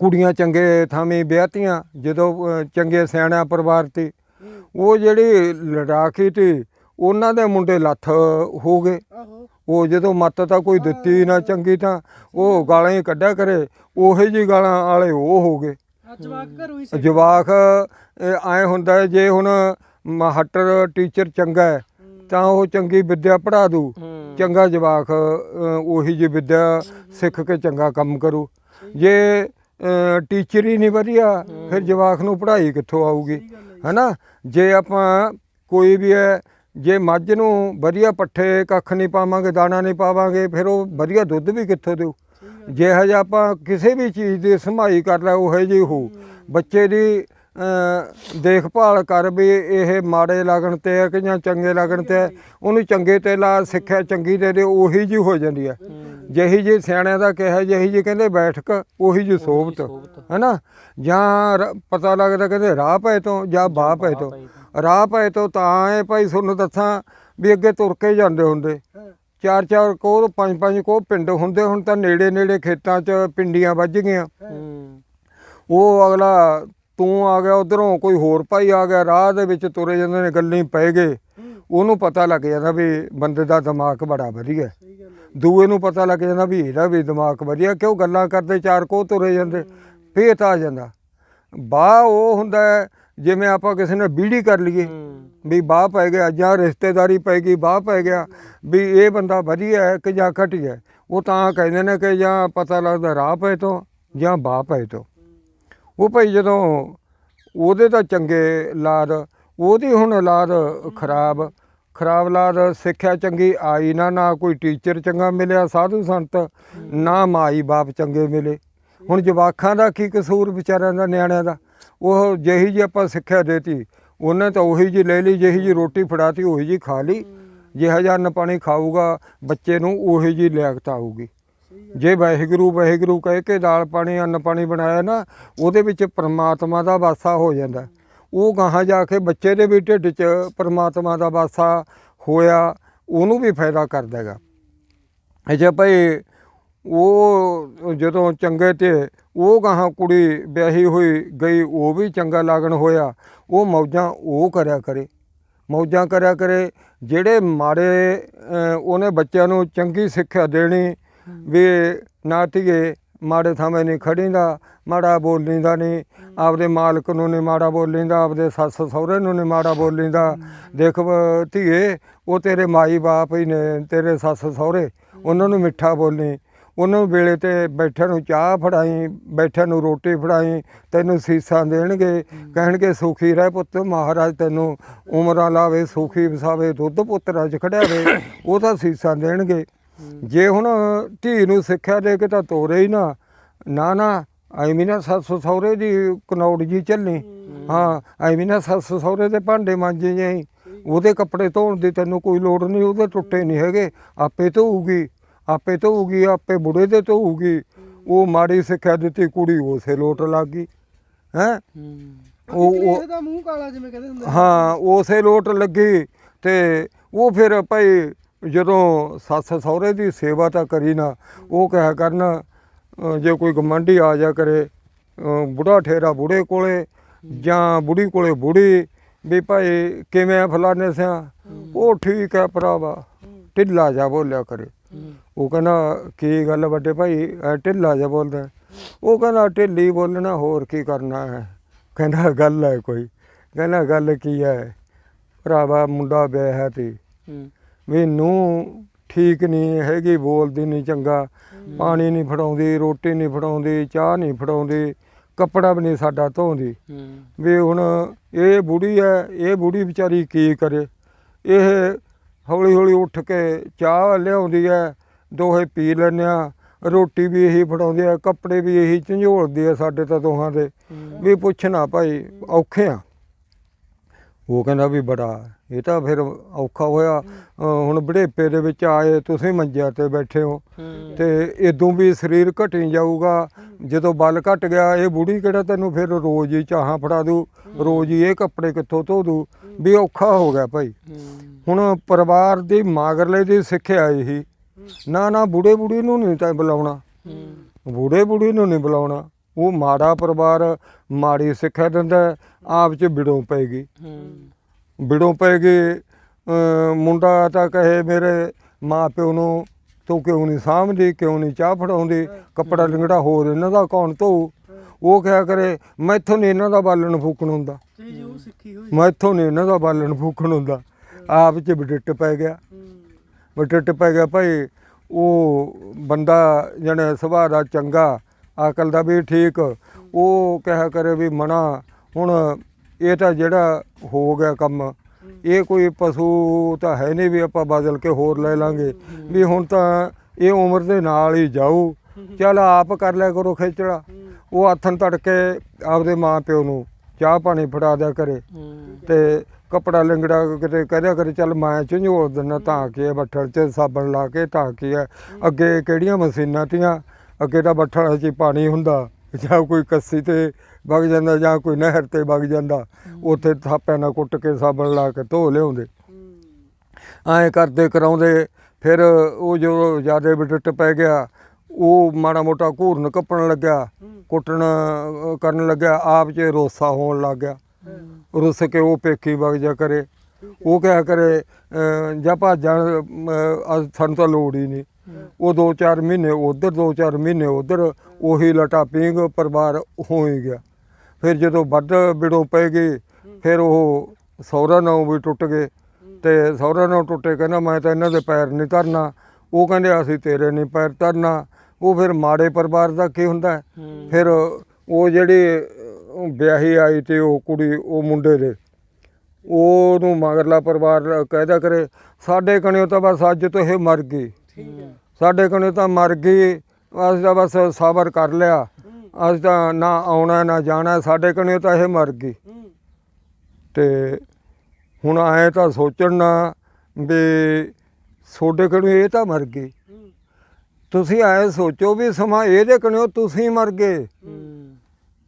ਕੁੜੀਆਂ ਚੰਗੇ ਥਾਵੇਂ ਵਿਆਹਤੀਆਂ ਜਦੋਂ ਚੰਗੇ ਸਿਆਣਾ ਪਰਿਵਾਰ ਤੇ ਉਹ ਜਿਹੜੀ ਲੜਾਕੀ ਤੇ ਉਹਨਾਂ ਦੇ ਮੁੰਡੇ ਲੱਥ ਹੋ ਗਏ। ਉਹ ਜਦੋਂ ਮੱਤ ਤਾਂ ਕੋਈ ਦਿੱਤੀ ਨਾ ਚੰਗੀ ਤਾਂ ਉਹ ਗਾਲਾਂ ਹੀ ਕੱਢਿਆ ਕਰੇ ਉਹੇ ਜੀ ਗਾਲਾਂ ਵਾਲੇ ਉਹ ਹੋ ਗਏ। ਜਵਾਕ ਐ ਹੁੰਦਾ ਜੇ ਹੁਣ ਮਾਸਟਰ ਟੀਚਰ ਚੰਗਾ ਹੈ। ਤਾਂ ਉਹ ਚੰਗੀ ਵਿੱਦਿਆ ਪੜ੍ਹਾ ਦੂ। ਚੰਗਾ ਜਵਾਕ ਉਹੀ ਜੀ ਵਿੱਦਿਆ ਸਿੱਖ ਕੇ ਚੰਗਾ ਕੰਮ ਕਰੂ। ਜੇ ਟੀਚਰ ਹੀ ਨਹੀਂ ਵਧੀਆ ਫਿਰ ਜਵਾਕ ਨੂੰ ਪੜ੍ਹਾਈ ਕਿੱਥੋਂ ਆਊਗੀ। ਹਨਾ? ਜੇ ਆਪਾਂ ਕੋਈ ਵੀ ਹੈ ਜੇ ਮੱਝ ਨੂੰ ਵਧੀਆ ਪੱਠੇ ਕੱਖ ਨਹੀਂ ਪਾਵਾਂਗੇ ਦਾਣਾ ਨਹੀਂ ਪਾਵਾਂਗੇ ਫਿਰ ਉਹ ਵਧੀਆ ਦੁੱਧ ਵੀ ਕਿੱਥੋਂ ਦੇਊ ਜੇ। ਹਜੇ ਆਪਾਂ ਕਿਸੇ ਵੀ ਚੀਜ਼ ਦੀ ਸੰਭਾਈ ਕਰ ਲੈ ਉਹ ਜਿਹੀ ਹੋ। ਬੱਚੇ ਦੀ ਦੇਖਭਾਲ ਕਰ ਵੀ ਇਹ ਮਾੜੇ ਲੱਗਣ ਤੇ ਹੈ ਕਿ ਜਾਂ ਚੰਗੇ ਲੱਗਣ ਤੇ ਉਹਨੂੰ ਚੰਗੇ ਤੇ ਲਾ ਸਿੱਖਿਆ ਚੰਗੀ ਦੇ ਦੇ ਉਹੀ ਜੀ ਹੋ ਜਾਂਦੀ ਹੈ। ਜਿਹੀ ਜੀ ਸਿਆਣਿਆਂ ਦਾ ਕਿਹਾ ਜਿਹੀ ਜੀ ਕਹਿੰਦੇ ਬੈਠਕ ਉਹੀ ਜੀ ਸੋਭਤ ਹੈਨਾ? ਜਾਂ ਰ- ਪਤਾ ਲੱਗਦਾ ਕਹਿੰਦੇ ਰਾਹ ਪਏ ਤੋਂ ਜਾਂ ਬਾਹ ਪਏ ਤੋਂ। ਰਾਹ ਪਏ ਤੋਂ ਤਾਂ ਇਹ ਭਾਈ ਤੁਹਾਨੂੰ ਦੱਸਾਂ ਵੀ ਅੱਗੇ ਤੁਰ ਕੇ ਜਾਂਦੇ ਹੁੰਦੇ। ਚਾਰ ਚਾਰ ਕੋਹ ਪੰਜ ਪੰਜ ਕੋਹ ਪਿੰਡ ਹੁੰਦੇ ਹੁਣ ਤਾਂ ਨੇੜੇ ਨੇੜੇ ਖੇਤਾਂ 'ਚ ਪਿੰਡੀਆਂ ਵੱਜ ਗਈਆਂ। ਹੂੰ। ਉਹ ਅਗਲਾ ਤੂੰ ਆ ਗਿਆ ਉਧਰੋਂ ਕੋਈ ਹੋਰ ਭਾਈ ਆ ਗਿਆ ਰਾਹ ਦੇ ਵਿੱਚ ਤੁਰੇ ਜਾਂਦੇ ਨੇ ਗੱਲਾਂ ਹੀ ਪੈ ਗਏ। ਉਹਨੂੰ ਪਤਾ ਲੱਗ ਜਾਂਦਾ ਵੀ ਬੰਦੇ ਦਾ ਦਿਮਾਗ ਬੜਾ ਵਧੀਆ। ਸਹੀ ਗੱਲ ਹੈ। ਦੂਏ ਨੂੰ ਪਤਾ ਲੱਗ ਜਾਂਦਾ ਵੀ ਇਹਦਾ ਵੀ ਦਿਮਾਗ ਵਧੀਆ ਕਿਉਂ ਗੱਲਾਂ ਕਰਦੇ ਚਾਰ ਕੋਹ ਤੁਰੇ ਜਾਂਦੇ ਫੇਰ ਤਾਂ ਆ ਜਾਂਦਾ ਬਾਹ ਉਹ ਹੁੰਦਾ ਜਿਵੇਂ ਆਪਾਂ ਕਿਸੇ ਨੇ ਬੀੜੀ ਕਰ ਲਈਏ ਵੀ ਬਾਹ ਪੈ ਗਿਆ ਜਾਂ ਰਿਸ਼ਤੇਦਾਰੀ ਪੈ ਗਈ ਬਾਹ ਪੈ ਗਿਆ ਵੀ ਇਹ ਬੰਦਾ ਵਧੀਆ ਹੈ ਕਿ ਜਾਂ ਘਟੀਆ ਹੈ। ਉਹ ਤਾਂ ਕਹਿੰਦੇ ਨੇ ਕਿ ਜਾਂ ਪਤਾ ਲੱਗਦਾ ਰਾਹ ਪਏ ਤੋਂ ਜਾਂ ਬਾਹ ਪਏ ਤੋਂ ਉਹ ਭਾਈ ਜਦੋਂ ਉਹਦੇ ਤਾਂ ਚੰਗੇ ਲਾਦ ਉਹਦੀ ਹੁਣ ਔਲਾਦ ਖਰਾਬ ਖਰਾਬ ਲਾਦ ਸਿੱਖਿਆ ਚੰਗੀ ਆਈ ਨਾ ਨਾ ਕੋਈ ਟੀਚਰ ਚੰਗਾ ਮਿਲਿਆ, ਸਾਧੂ ਸੰਤ, ਨਾ ਮਾਈ ਬਾਪ ਚੰਗੇ ਮਿਲੇ। ਹੁਣ ਜਵਾਖਾਂ ਦਾ ਕੀ ਕਸੂਰ ਵਿਚਾਰਿਆਂ ਦਾ, ਨਿਆਣਿਆਂ ਦਾ? ਉਹ ਜਿਹੀ ਜੀ ਆਪਾਂ ਸਿੱਖਿਆ ਦੇਤੀ, ਉਹਨੇ ਤਾਂ ਉਹੀ ਜੀ ਲੈ ਲਈ, ਜਿਹੀ ਜੀ ਰੋਟੀ ਫੜਾਤੀ, ਉਹੀ ਜੀ ਖਾ ਲਈ। ਜੇ ਜਿਹਾ ਅੰਨ ਪਾਣੀ ਖਾਊਗਾ, ਬੱਚੇ ਨੂੰ ਉਹੀ ਜੀ ਲਿਆਕਤ ਆਊਗੀ। ਜੇ ਵਾਹਿਗੁਰੂ ਵਾਹਿਗੁਰੂ ਕਹਿ ਕੇ ਦਾਲ ਪਾਣੀ, ਅੰਨ ਪਾਣੀ ਬਣਾਇਆ ਨਾ, ਉਹਦੇ ਵਿੱਚ ਪਰਮਾਤਮਾ ਦਾ ਵਾਸਾ ਹੋ ਜਾਂਦਾ। ਉਹ ਗਾਹਾਂ ਜਾ ਕੇ ਬੱਚੇ ਦੇ ਵੀ ਢਿੱਡ 'ਚ ਪ੍ਰਮਾਤਮਾ ਦਾ ਵਾਸਾ ਹੋਇਆ ਉਹਨੂੰ ਵੀ ਫਾਇਦਾ ਕਰਦਾ ਹੈਗਾ। ਅੱਛਾ ਭਾਈ ਉਹ ਜਦੋਂ ਚੰਗੇ ਤੇ ਉਹ ਗਾਹਾਂ ਕੁੜੀ ਵਿਆਹੀ ਹੋਈ ਗਈ ਉਹ ਵੀ ਚੰਗਾ ਲੱਗਣ ਹੋਇਆ ਉਹ ਮੌਜਾਂ ਉਹ ਕਰਿਆ ਕਰੇ। ਮੌਜਾਂ ਕਰਿਆ ਕਰੇ ਜਿਹੜੇ ਮਾੜੇ ਉਹਨੇ ਬੱਚਿਆਂ ਨੂੰ ਚੰਗੀ ਸਿੱਖਿਆ ਦੇਣੀ ਵੀ ਨਾ ਧੀਏ ਮਾੜੇ ਥਾਵੇਂ ਨਹੀਂ ਖੜੀਂਦਾ ਮਾੜਾ ਬੋਲੀਂਦਾ ਨਹੀਂ ਆਪਦੇ ਮਾਲਕ ਨੂੰ ਨਹੀਂ ਮਾੜਾ ਬੋਲੀਂਦਾ, ਆਪਦੇ ਸੱਸ ਸਹੁਰੇ ਨੂੰ ਨਹੀਂ ਮਾੜਾ ਬੋਲੀਂਦਾ। ਦੇਖ ਬ- ਧੀਏ, ਉਹ ਤੇਰੇ ਮਾਈ ਬਾਪ ਹੀ ਨੇ, ਤੇਰੇ ਸੱਸ ਸਹੁਰੇ, ਉਹਨਾਂ ਨੂੰ ਮਿੱਠਾ ਬੋਲੀ। ਉਹਨਾਂ ਨੂੰ ਵੇਲੇ ਤੇ ਬੈਠਿਆਂ ਨੂੰ ਚਾਹ ਫੜਾਈ ਬੈਠਿਆਂ ਨੂੰ ਰੋਟੀ ਫੜਾਈ, ਤੈਨੂੰ ਸੀਸਾਂ ਦੇਣਗੇ। ਕਹਿਣਗੇ, ਸੁਖੀ ਰਹਿ ਪੁੱਤ, ਮਹਾਰਾਜ ਤੈਨੂੰ ਉਮਰਾਂ ਲਾਵੇ, ਸੁਖੀ ਵਸਾਵੇ, ਦੁੱਧ ਪੁੱਤਰਾਂ ਚ ਖੜਿਆਵੇ, ਉਹ ਤਾਂ ਸੀਸਾਂ ਦੇਣਗੇ। ਜੇ ਹੁਣ ਧੀ ਨੂੰ ਸਿੱਖਿਆ ਦੇ ਕੇ ਤਾਂ ਤੋਰੇ ਹੀ ਨਾ। ਨਾ ਨਾ ਐਵੇਂ ਨਾ ਸੱਸ ਸਹੁਰੇ ਦੀ ਕਨੌੜ ਜੀ ਚੱਲਣੀ ਹਾਂ। ਐਵੇਂ ਨਾ ਸੱਸ ਸਹੁਰੇ ਦੇ ਭਾਂਡੇ ਮਾਂਜੇ ਜਾਈ। ਉਹਦੇ ਕੱਪੜੇ ਧੋਣ ਦੀ ਤੈਨੂੰ ਕੋਈ ਲੋੜ ਨਹੀਂ ਉਹਦੇ ਟੁੱਟੇ ਨਹੀਂ ਹੈਗੇ। ਆਪੇ ਧੋਊਗੀ ਆਪੇ ਧੋਊਗੀ ਆਪੇ ਬੁੜੇ ਦੇ ਧੋਊਗੀ। ਉਹ ਮਾੜੀ ਸਿੱਖਿਆ ਦਿੱਤੀ ਕੁੜੀ ਉਸੇ ਲੋਟ ਲੱਗ ਗਈ। ਹੈ? ਉਹ ਉਹ ਦਾ ਮੂੰਹ ਕਾਲਾ ਜਿਵੇਂ ਕਹਿੰਦੇ ਹੁੰਦੇ ਹਾਂ ਉਸੇ ਲੋਟ ਲੱਗੀ ਤੇ ਉਹ ਫਿਰ ਭਾਈ ਜਦੋਂ ਸੱਸ ਸਹੁਰੇ ਦੀ ਸੇਵਾ ਤਾਂ ਕਰੀ ਨਾ ਉਹ ਕਹਿਆ ਕਰਨ ਜੇ ਕੋਈ ਗਮੰਡੀ ਆ ਜਾ ਕਰੇ ਬੁੜਾ ਠੇਰਾ ਬੁੜੇ ਕੋਲੇ ਜਾਂ ਬੁੜੀ ਕੋਲੇ ਬੁੜੀ ਵੀ ਭਾਈ ਕਿਵੇਂ ਆ ਫਲਾਣੇ ਸਿਆ? ਉਹ ਠੀਕ ਹੈ ਭਰਾਵਾ ਢਿੱਲਾ ਜਾ ਬੋਲਿਆ ਕਰੇ। ਉਹ ਕਹਿੰਦਾ ਕੀ ਗੱਲ ਵੱਡੇ ਭਾਈ ਢਿੱਲਾ ਜਾ ਬੋਲਦਾ। ਉਹ ਕਹਿੰਦਾ ਢਿੱਲੀ ਬੋਲਣਾ ਹੋਰ ਕੀ ਕਰਨਾ ਹੈ? ਕਹਿੰਦਾ ਗੱਲ ਹੈ ਕੋਈ। ਕਹਿੰਦਾ ਗੱਲ ਕੀ ਹੈ? ਭਰਾਵਾ ਮੁੰਡਾ ਵਿਆਹ ਹੈ। ਤੇ ਵੀ ਨੂੰ ਠੀਕ ਨਹੀਂ ਹੈਗੀ ਬੋਲਦੀ ਨਹੀਂ ਚੰਗਾ ਪਾਣੀ ਨਹੀਂ ਫੜਾਉਂਦੀ ਰੋਟੀ ਨਹੀਂ ਫੜਾਉਂਦੀ ਚਾਹ ਨਹੀਂ ਫੜਾਉਂਦੀ ਕੱਪੜਾ ਵੀ ਨਹੀਂ ਸਾਡਾ ਧੋਂਦੀ। ਵੀ ਹੁਣ ਇਹ ਬੁੜੀ ਹੈ ਇਹ ਬੁੜੀ ਵਿਚਾਰੀ ਕੀ ਕਰੇ? ਇਹ ਹੌਲੀ ਹੌਲੀ ਉੱਠ ਕੇ ਚਾਹ ਲਿਆਉਂਦੀ ਹੈ ਦੋਹੇ ਪੀ ਲੈਂਦੇ ਆ ਰੋਟੀ ਵੀ ਇਹੀ ਫੜਾਉਂਦੀ ਹੈ ਕੱਪੜੇ ਵੀ ਇਹੀ ਝੰਜੋਲਦੀ ਹੈ ਸਾਡੇ ਤਾਂ ਦੋਹਾਂ ਦੇ। ਵੀ ਪੁੱਛਣਾ ਭਾਈ ਔਖੇ ਆ। ਉਹ ਕਹਿੰਦਾ ਵੀ ਬੜਾ ਇਹ ਤਾਂ ਫਿਰ ਔਖਾ ਹੋਇਆ। ਹੁਣ ਬੁਢੇਪੇ ਦੇ ਵਿੱਚ ਆਏ ਤੁਸੀਂ ਮੰਜਿਆਂ ਤੇ ਬੈਠੇ ਹੋ। ਤੇ ਇਦੋਂ ਵੀ ਸਰੀਰ ਘਟੀ ਜਾਊਗਾ। ਜਦੋਂ ਬਲ ਘਟ ਗਿਆ ਇਹ ਬੁੜੀ ਕਿਹੜਾ ਤੈਨੂੰ ਫਿਰ ਰੋਜ਼ ਹੀ ਚਾਹਾਂ ਫੜਾ ਦੂ? ਰੋਜ਼ ਹੀ ਇਹ ਕੱਪੜੇ ਕਿੱਥੋਂ ਧੋ ਦੂ? ਵੀ ਔਖਾ ਹੋ ਗਿਆ ਭਾਈ। ਹੁਣ ਪਰਿਵਾਰ ਦੀ ਮਾਗਰਲੇ ਦੀ ਸਿੱਖਿਆ ਇਹੀ ਨਾ ਨਾ ਬੁੜੇ ਬੁੜੀ ਨੂੰ ਨਹੀਂ ਤਾਂ ਬੁਲਾਉਣਾ। ਬੁੜੇ ਬੁੜੀ ਨੂੰ ਨਹੀਂ ਬੁਲਾਉਣਾ। ਉਹ ਮਾੜਾ ਪਰਿਵਾਰ ਮਾੜੀ ਸਿੱਖਿਆ ਦਿੰਦਾ ਆਪ ਚ ਵਿੜੋਂ ਪੈਗੀ ਵਿੜੋਂ ਪੈ ਗਈ ਮੁੰਡਾ ਤਾਂ ਕਹੇ ਮੇਰੇ ਮਾਂ ਪਿਓ ਨੂੰ, ਤੂੰ ਕਿਉਂ ਨਹੀਂ ਸਾਂਭਦੀ, ਕਿਉਂ ਨਹੀਂ ਚਾਹ ਫੜਾਉਂਦੀ? ਕੱਪੜਾ ਲਿੰਗੜਾ ਹੋਰ ਇਹਨਾਂ ਦਾ ਕੌਣ ਧੋ ਉਹ ਕਿਹਾ ਕਰੇ, ਮੈਥੋਂ ਨਹੀਂ ਇਹਨਾਂ ਦਾ ਬਾਲਣ ਫੂਕਣ ਹੁੰਦਾ। ਜੀ ਜੀ ਮੈਥੋਂ ਨਹੀਂ ਇਹਨਾਂ ਦਾ ਬਾਲਣ ਫੂਕਣ ਹੁੰਦਾ। ਆਪ ਚ ਵਿਡਿੱਟ ਪੈ ਗਿਆ। ਹੂੰ ਪੈ ਗਿਆ ਭਾਈ। ਉਹ ਬੰਦਾ ਜਣੇ ਸੁਭਾਅ ਦਾ ਚੰਗਾ, ਅਕਲ ਦਾ ਵੀ ਠੀਕ। ਉਹ ਕਿਹਾ ਕਰੇ ਵੀ ਮਣਾ ਹੁਣ ਇਹ ਤਾਂ ਜਿਹੜਾ ਹੋ ਗਿਆ ਕੰਮ, ਇਹ ਕੋਈ ਪਸ਼ੂ ਤਾਂ ਹੈ ਨਹੀਂ ਵੀ ਆਪਾਂ ਬਦਲ ਕੇ ਹੋਰ ਲੈ ਲਾਂਗੇ। ਵੀ ਹੁਣ ਤਾਂ ਇਹ ਉਮਰ ਦੇ ਨਾਲ ਹੀ ਜਾਊ। ਚੱਲ ਆਪ ਕਰ ਲਿਆ ਕਰੋ ਖੇਚੜਾ ਉਹ ਆਥਣ ਤੜਕੇ ਆਪਦੇ ਮਾਂ ਪਿਓ ਨੂੰ ਚਾਹ ਪਾਣੀ ਫੜਾ ਦਿਆ ਕਰੇ। ਤੇ ਕਪੜਾ ਲਿੰਗੜਾ ਕਿਤੇ ਕਹਦਿਆ ਕਰੇ, ਚੱਲ ਮੈਂ ਝੰਜੋੜ ਦਿੰਦਾ ਤਾਂ ਕੀ ਹੈ ਬੱਠਲ 'ਚ ਸਾਬਣ ਲਾ ਕੇ, ਤਾਂ ਕੀ ਹੈ। ਅੱਗੇ ਕਿਹੜੀਆਂ ਮਸ਼ੀਨਾਂ ਤੀਆਂ, ਅੱਗੇ ਤਾਂ ਬੱਠਲ 'ਚ ਹੀ ਪਾਣੀ ਹੁੰਦਾ। ਜਾਂ ਕੋਈ ਕੱਸੀ ਤੇ ਵਗ ਜਾਂਦਾ ਜਾਂ ਕੋਈ ਨਹਿਰ ਤੇ ਵਗ ਜਾਂਦਾ ਉੱਥੇ ਥਾਪਿਆਂ ਨਾਲ ਕੁੱਟ ਕੇ ਸਾਬਣ ਲਾ ਕੇ ਧੋ ਲਿਆਉਂਦੇ। ਐਂ ਕਰਦੇ ਕਰਾਉਂਦੇ ਫਿਰ ਉਹ ਜੋ ਜਿਆਦੇ ਬਿਟਟ ਪੈ ਗਿਆ ਉਹ ਮਾੜਾ ਮੋਟਾ ਘੂਰਨ ਕੱਪਣ ਲੱਗਿਆ ਕੁੱਟਣ ਕਰਨ ਲੱਗਿਆ ਆਪ 'ਚ ਰੋਸਾ ਹੋਣ ਲੱਗ ਗਿਆ। ਰੁੱਸ ਕੇ ਉਹ ਪੇਕੀ ਵਗ ਜਾ ਕਰੇ। ਉਹ ਕਿਹਾ ਕਰੇ ਜਾਂ ਭਾਜਾਂ ਸਾਨੂੰ ਤਾਂ ਲੋੜ ਹੀ ਨਹੀਂ। ਉਹ 2-4 ਮਹੀਨੇ ਉਧਰ 2-4 ਮਹੀਨੇ ਉਧਰ, ਉਹੀ ਲਟਾ ਪੀਂਗ ਪਰਿਵਾਰ ਹੋ ਹੀ ਗਿਆ। ਫਿਰ ਜਦੋਂ ਵੱਧ ਬਿੜੋਂ ਪੈ ਗਈ, ਫਿਰ ਉਹ ਸਹੁਰਾ ਨਾਲ ਵੀ ਟੁੱਟ ਗਏ। ਤੇ ਸਹੁਰਾ ਨਾਲ ਟੁੱਟੇ ਕਹਿੰਦਾ, ਮੈਂ ਤਾਂ ਇਹਨਾਂ ਦੇ ਪੈਰ ਨਹੀਂ ਧਰਨਾ। ਉਹ ਕਹਿੰਦੇ, ਅਸੀਂ ਤੇਰੇ ਨਹੀਂ ਪੈਰ ਧਰਨਾ। ਉਹ ਫਿਰ ਮਾੜੇ ਪਰਿਵਾਰ ਦਾ ਕੀ ਹੁੰਦਾ? ਫਿਰ ਉਹ ਜਿਹੜੀ ਵਿਆਹੀ ਆਈ ਤੇ ਉਹ ਕੁੜੀ, ਉਹ ਮੁੰਡੇ ਦੇ। ਉਹਨੂੰ ਮਗਰਲਾ ਪਰਿਵਾਰ ਕਹਿਦਾ ਕਰੇ, ਸਾਡੇ ਕਣਿਓ ਤਾਂ ਬਸ ਅੱਜ ਤੋਂ ਇਹ ਮਰ ਗਈ। ਸਾਡੇ ਕਣਿਓ ਤਾਂ ਮਰ ਗਈ ਅਸੀਂ ਤਾਂ ਬਸ ਸਬਰ ਕਰ ਲਿਆ। ਅਸੀਂ ਤਾਂ ਨਾ ਆਉਣਾ ਨਾ ਜਾਣਾ ਸਾਡੇ ਕਣਿਓ ਤਾਂ ਇਹ ਮਰ ਗਈ। ਤੇ ਹੁਣ ਆਏ ਤਾਂ ਸੋਚਣ ਨਾ ਵੀ ਤੁਹਾਡੇ ਕਣਿਓ ਇਹ ਤਾਂ ਮਰ ਗਈ। ਤੁਸੀਂ ਆਏ ਸੋਚੋ ਵੀ ਸਮਾਂ ਇਹਦੇ ਕਣਿਓ ਤੁਸੀਂ ਮਰ ਗਏ।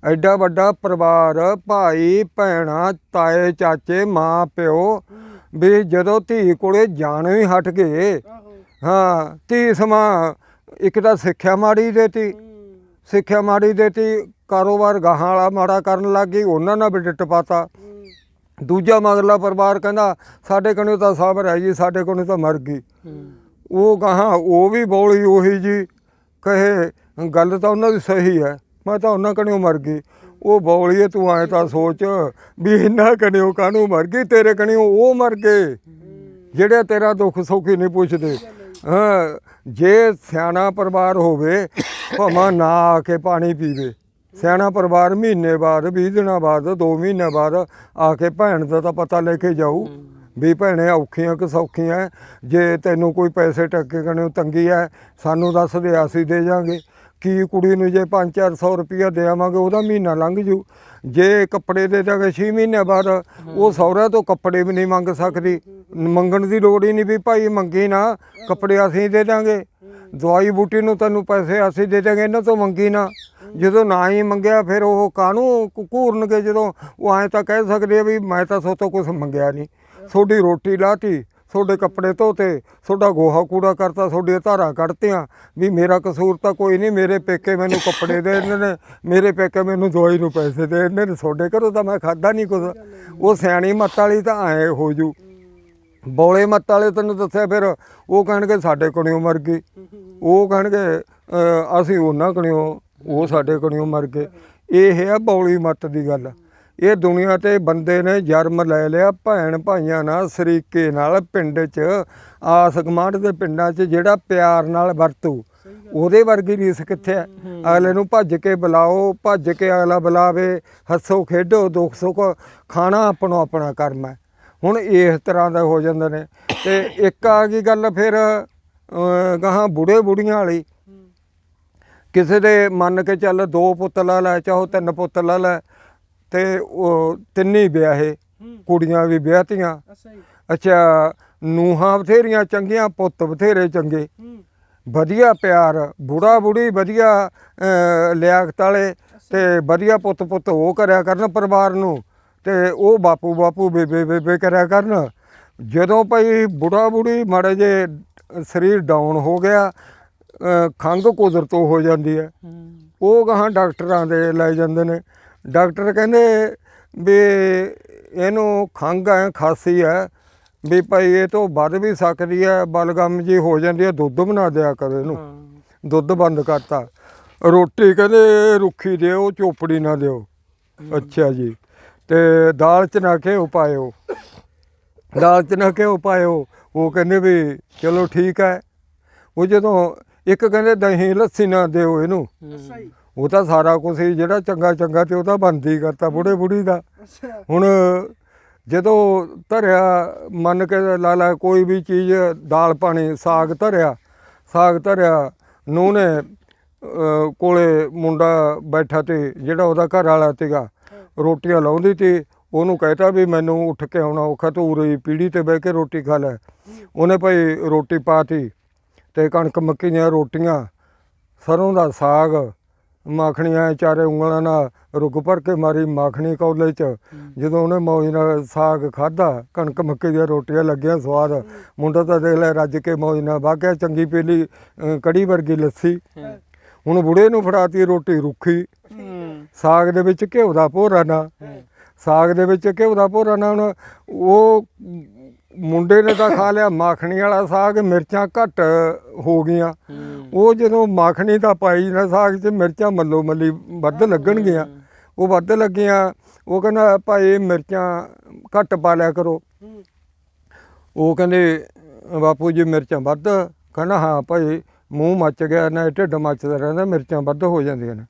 ਐਡਾ ਵੱਡਾ ਪਰਿਵਾਰ ਭਾਈ ਭੈਣਾਂ ਤਾਏ ਚਾਚੇ ਮਾਂ ਪਿਓ ਵੀ ਜਦੋਂ ਧੀ ਕੋਲੇ ਜਾਣ ਵੀ ਹਟ ਗਏ ਹਾਂ ਧੀ ਸਮਾਂ ਇੱਕ ਤਾਂ ਸਿੱਖਿਆ ਮਾੜੀ ਦੇਤੀ। ਸਿੱਖਿਆ ਮਾੜੀ ਦੇਤੀ ਕਾਰੋਬਾਰ ਗਾਹਾਂ ਵਾਲਾ ਮਾੜਾ ਕਰਨ ਲੱਗ ਗਈ ਉਹਨਾਂ ਨਾਲ ਵੀ ਡਿੱਟ ਪਾਤਾ। ਦੂਜਾ ਮਗਰਲਾ ਪਰਿਵਾਰ ਕਹਿੰਦਾ ਸਾਡੇ ਕੋਲੋਂ ਤਾਂ ਸਾਬਰ ਹੈ ਜੀ ਸਾਡੇ ਕੋਲੋਂ ਤਾਂ ਮਰ ਗਈ। ਉਹ ਕਹਾ ਉਹ ਵੀ ਬੋਲੀ ਉਹੀ ਜੀ ਕਹੇ ਗੱਲ ਤਾਂ ਉਹਨਾਂ ਦੀ ਸਹੀ ਹੈ ਮੈਂ ਤਾਂ ਉਹਨਾਂ ਕਣਿਓ ਮਰ ਗਈ। ਉਹ ਬੋਲੀਏ ਤੂੰ ਐ ਤਾਂ ਸੋਚ ਵੀ ਇਹਨਾਂ ਕਣਿਓ ਕਾਹਨੂੰ ਮਰ ਗਈ ਤੇਰੇ ਕਣਿਓ ਉਹ ਮਰ ਗਏ। ਜਿਹੜੇ ਤੇਰਾ ਦੁੱਖ ਸੁੱਖ ਨਹੀਂ ਪੁੱਛਦੇ। ਹਾਂ, ਜੇ ਸਿਆਣਾ ਪਰਿਵਾਰ ਹੋਵੇ, ਭਾਵੇਂ ਨਾ ਆ ਕੇ ਪਾਣੀ ਪੀਵੇ। ਸਿਆਣਾ ਪਰਿਵਾਰ ਮਹੀਨੇ ਬਾਅਦ 20 ਦਿਨਾਂ ਬਾਅਦ 2 ਮਹੀਨੇ ਬਾਅਦ ਆ ਕੇ ਭੈਣ ਦਾ ਤਾਂ ਪਤਾ ਲੈ ਕੇ ਜਾਊ ਵੀ ਭੈਣੇ ਔਖੀਆਂ ਕਿ ਸੌਖੀਆਂ। ਜੇ ਤੈਨੂੰ ਕੋਈ ਪੈਸੇ ਟੱਕੇ ਕਣੇ ਤੰਗੀ ਹੈ, ਸਾਨੂੰ ਦੱਸ ਦੇ, ਅਸੀਂ ਦੇ ਜਾਾਂਗੇ। ਕੀ ਕੁੜੀ ਨੂੰ ਜੇ 5-400 ਰੁਪਇਆ ਦੇਵਾਂਗੇ, ਉਹਦਾ ਮਹੀਨਾ ਲੰਘ ਜੂ। ਜੇ ਕੱਪੜੇ ਦੇ ਦਾਂਗੇ 6 ਮਹੀਨੇ ਬਾਅਦ, ਉਹ ਸਹੁਰਾ ਤੋਂ ਕੱਪੜੇ ਵੀ ਨਹੀਂ ਮੰਗ ਸਕਦੀ। ਮੰਗਣ ਦੀ ਲੋੜ ਹੀ ਨਹੀਂ ਵੀ ਭਾਈ ਮੰਗੀ ਨਾ, ਕੱਪੜੇ ਅਸੀਂ ਦੇ ਦਾਂਗੇ। ਦਵਾਈ ਬੂਟੀ ਨੂੰ ਤੈਨੂੰ ਪੈਸੇ ਅਸੀਂ ਦੇ ਦਾਂਗੇ, ਇਹਨਾਂ ਤੋਂ ਮੰਗੀ ਨਾ। ਜਦੋਂ ਨਾ ਹੀ ਮੰਗਿਆ, ਫਿਰ ਉਹ ਕਾਹਨੂੰ ਘੂਰਨਗੇ ਜਦੋਂ? ਉਹ ਐਂ ਤਾਂ ਕਹਿ ਸਕਦੇ ਆ ਵੀ ਮੈਂ ਤਾਂ ਸੋ ਤੋਂ ਕੁਝ ਮੰਗਿਆ ਨਹੀਂ। ਤੁਹਾਡੀ ਰੋਟੀ ਲਾਤੀ ਤੁਹਾਡੇ ਕੱਪੜੇ ਧੋਤੇ, ਤੁਹਾਡਾ ਗੋਹਾ ਕੂੜਾ ਕਰਤਾ ਤੁਹਾਡੀਆਂ ਧਾਰਾਂ ਕੱਢਤੀਆਂ। ਵੀ ਮੇਰਾ ਕਸੂਰ ਤਾਂ ਕੋਈ ਨਹੀਂ, ਮੇਰੇ ਪੇਕੇ ਮੈਨੂੰ ਕੱਪੜੇ ਦੇ ਦਿੰਦੇ ਨੇ, ਮੇਰੇ ਪੇਕੇ ਮੈਨੂੰ ਦਵਾਈ ਨੂੰ ਪੈਸੇ ਦੇ ਦਿੰਦੇ ਨੇ, ਤੁਹਾਡੇ ਘਰੋਂ ਤਾਂ ਮੈਂ ਖਾਦਾ ਨਹੀਂ ਕੁਝ ਉਹ ਸਿਆਣੀ ਮੱਤ ਵਾਲੀ ਤਾਂ ਐ ਹੋ ਜੂ। ਬੋਲੇ ਮੱਤ ਵਾਲੇ ਤੈਨੂੰ ਦੱਸਿਆ ਫਿਰ, ਉਹ ਕਹਿਣਗੇ ਸਾਡੇ ਕੋਲੋਂ ਮਰ ਗਈ। ਉਹ ਕਹਿਣਗੇ ਅਸੀਂ ਉਹਨਾਂ ਕੋਲੋਂ ਉਹ ਸਾਡੇ ਕੋਲੋਂ ਮਰ ਗਏ। ਇਹ ਹੈ ਬੌਲੀ ਮੱਤ ਦੀ ਗੱਲ। ਇਹ ਦੁਨੀਆ ਤੇ ਬੰਦੇ ਨੇ ਜਨਮ ਲੈ ਲਿਆ ਭੈਣ ਭਾਈਆਂ ਨਾਲ, ਸਰੀਕੇ ਨਾਲ, ਪਿੰਡ 'ਚ, ਆਸ ਗਮਾਂਡ ਦੇ ਪਿੰਡਾਂ 'ਚ, ਜਿਹੜਾ ਪਿਆਰ ਨਾਲ ਵਰਤੂ। ਉਹਦੇ ਵਰਗੀ ਰੀਸ ਕਿੱਥੇ ਹੈ ਅਗਲੇ ਨੂੰ ਭੱਜ ਕੇ ਬੁਲਾਓ, ਭੱਜ ਕੇ ਅਗਲਾ ਬੁਲਾਵੇ, ਹੱਸੋ, ਖੇਡੋ, ਦੁੱਖ, ਸੁੱਖ, ਖਾਣਾ ਆਪਣੋ ਆਪਣਾ ਕਰਮ ਹੈ। ਹੁਣ ਇਸ ਤਰ੍ਹਾਂ ਦਾ ਹੋ ਜਾਂਦੇ ਨੇ। ਤੇ ਇੱਕ ਆ ਗਈ ਗੱਲ ਫਿਰ ਗਾਹਾਂ ਬੁੜੇ ਬੁੜੀਆਂ ਵਾਲੀ। ਕਿਸੇ ਦੇ ਮੰਨ ਕੇ ਚੱਲ ਦੋ ਪੁੱਤ ਲੈ ਲੈ, ਚਾਹੋ ਤਿੰਨ ਪੁੱਤ ਲਾ ਲੈ ਤੇ ਉਹ ਤਿੰਨੇ ਵਿਆਹੇ ਕੁੜੀਆਂ ਵੀ ਵਿਆਹਤੀਆਂ। ਅੱਛਾ ਜੀ। ਅੱਛਾ ਨੂਹਾਂ ਬਥੇਰੀਆਂ ਚੰਗੀਆਂ ਪੁੱਤ ਬਥੇਰੇ ਚੰਗੇ। ਵਧੀਆ ਪਿਆਰ ਬੁੜਾ ਬੁੜੀ ਵਧੀਆ ਲਿਆਕਤ ਵਾਲੇ ਤੇ ਵਧੀਆ ਪੁੱਤ ਪੁੱਤ ਉਹ ਕਰਿਆ ਕਰਨ ਪਰਿਵਾਰ ਨੂੰ ਤੇ ਉਹ ਬਾਪੂ ਬਾਪੂ ਬੇਬੇ ਬੇਬੇ ਕਰਿਆ ਕਰਨ। ਜਦੋਂ ਭਈ ਬੁੜਾ ਬੁੜੀ ਮਾੜੇ ਜੇ ਸਰੀਰ ਡਾਊਨ ਹੋ ਗਿਆ ਖੰਘ ਕੁਦਰਤੋਂ ਹੋ ਜਾਂਦੀ ਹੈ। ਹੂੰ। ਉਹ ਗਾਹਾਂ ਡਾਕਟਰਾਂ ਦੇ ਲੈ ਜਾਂਦੇ ਨੇ। ਡਾਕਟਰ ਕਹਿੰਦੇ ਵੀ ਇਹਨੂੰ ਖੰਘ ਹੈ ਖਾਂਸੀ ਹੈ ਵੀ ਭਾਈ ਇਹ ਤੋਂ ਵੱਧ ਵੀ ਸਕਦੀ ਹੈ ਬਲਗਮ ਜੀ ਹੋ ਜਾਂਦੀ ਹੈ ਦੁੱਧ ਬਣਾ ਦਿਆ ਕਰੋ ਇਹਨੂੰ। ਦੁੱਧ ਬੰਦ ਕਰਤਾ। ਰੋਟੀ ਕਹਿੰਦੇ ਰੁੱਖੀ ਦਿਓ ਚੋਪੜੀ ਨਾ ਦਿਓ। ਅੱਛਾ ਜੀ। ਤੇ ਦਾਲ ਚ ਨਾ ਘਿਓ ਪਾਇਓ। ਦਾਲ ਚ ਨਾ ਘਿਓ ਪਾਇਓ। ਉਹ ਕਹਿੰਦੇ ਵੀ ਚਲੋ ਠੀਕ ਹੈ ਉਹ ਜਦੋਂ ਇੱਕ ਕਹਿੰਦੇ ਦਹੀਂ ਲੱਸੀ ਨਾ ਦਿਓ ਇਹਨੂੰ। ਉਹ ਤਾਂ ਸਾਰਾ ਕੁਝ ਹੀ ਜਿਹੜਾ ਚੰਗਾ ਚੰਗਾ ਤੇ ਉਹ ਤਾਂ ਬੰਦ ਕਰਤਾ ਬੁੜੇ ਬੁੜੀ ਦਾ। ਅੱਛਾ। ਹੁਣ ਜਦੋਂ ਧਰਿਆ ਮੰਨ ਕੇ ਲਾ ਲਾ ਕੋਈ ਵੀ ਚੀਜ਼ ਦਾਲ ਪਾਣੀ ਸਾਗ ਧਰਿਆ ਸਾਗ ਧਰਿਆ ਨੇ ਅਹ, ਕੋਲੇ ਮੁੰਡਾ ਬੈਠਾ ਤੇ ਜਿਹੜਾ ਉਹਦਾ ਘਰ ਵਾਲਾ ਸੀਗਾ ਰੋਟੀਆਂ ਲਾਉਂਦੀ ਤੇ ਉਹਨੂੰ ਕਹਿਤਾ ਵੀ ਮੈਨੂੰ ਉੱਠ ਕੇ ਆਉਣਾ ਔਖਾ ਤੂੰ ਉਰੇ ਪੀੜੀ ਤੇ ਬਹਿ ਕੇ ਰੋਟੀ ਖਾ ਲੈ। ਉਹਨੇ ਭਾਈ ਰੋਟੀ ਪਾਤੀ ਤੇ ਕਣਕ ਮੱਕੀ ਦੀਆਂ ਰੋਟੀਆਂ ਸਰੋਂ ਦਾ ਸਾਗ ਮੱਖਣੀਆਂ ਚਾਰੇ ਉਂਗਲਾਂ ਨਾਲ ਰੁੱਗ ਭਰ ਕੇ ਮਾਰੀ ਮੱਖਣੀ ਕੌਲੇ ਚ। ਜਦੋਂ ਉਹਨੇ ਮੌਜ ਨਾਲ ਸਾਗ ਖਾਦਾ ਕਣਕ ਮੱਕੀ ਦੀਆਂ ਰੋਟੀਆਂ ਲੱਗੀਆਂ ਸਵਾਦ। ਮੁੰਡਾ ਤਾਂ ਦੇਖ ਲੈ ਰੱਜ ਕੇ ਮੌਜ ਨਾਲ ਵਾਗਿਆ ਚੰਗੀ ਪੀਲੀ ਕੜੀ ਵਰਗੀ ਲੱਸੀ। ਹੁਣ ਬੁੜੇ ਨੂੰ ਫੜਾਤੀ ਰੋਟੀ ਰੁੱਖੀ। ਸਾਗ ਦੇ ਵਿੱਚ ਘਿਓ ਦਾ ਭੋਰਾ ਨਾ। ਸਾਗ ਦੇ ਵਿੱਚ ਘਿਓ ਦਾ ਭੋਰਾ ਨਾ ਉਹ ਮੁੰਡੇ ਨੇ ਤਾਂ ਖਾ ਲਿਆ ਮਾਖਣੀ ਵਾਲਾ ਸਾਗ ਮਿਰਚਾਂ ਘੱਟ ਹੋ ਗਈਆਂ। ਉਹ ਜਦੋਂ ਮਾਖਣੀ ਦਾ ਪਾਈ ਨਾ ਸਾਗ 'ਚ ਮਿਰਚਾਂ ਮੱਲੋ ਮੱਲੀ ਵੱਧ ਲੱਗਣਗੀਆਂ। ਉਹ ਵੱਧ ਲੱਗੀਆਂ ਉਹ ਕਹਿੰਦਾ ਭਾਈ ਮਿਰਚਾਂ ਘੱਟ ਪਾ ਲਿਆ ਕਰੋ। ਉਹ ਕਹਿੰਦੇ ਬਾਪੂ ਜੀ ਮਿਰਚਾਂ ਵੱਧ। ਕਹਿੰਦਾ ਹਾਂ ਭਾਈ ਮੂੰਹ ਮੱਚ ਗਿਆ ਨਾ ਢਿੱਡ ਮੱਚਦਾ ਰਹਿੰਦਾ ਮਿਰਚਾਂ ਵੱਧ ਹੋ ਜਾਂਦੀਆਂ ਨੇ।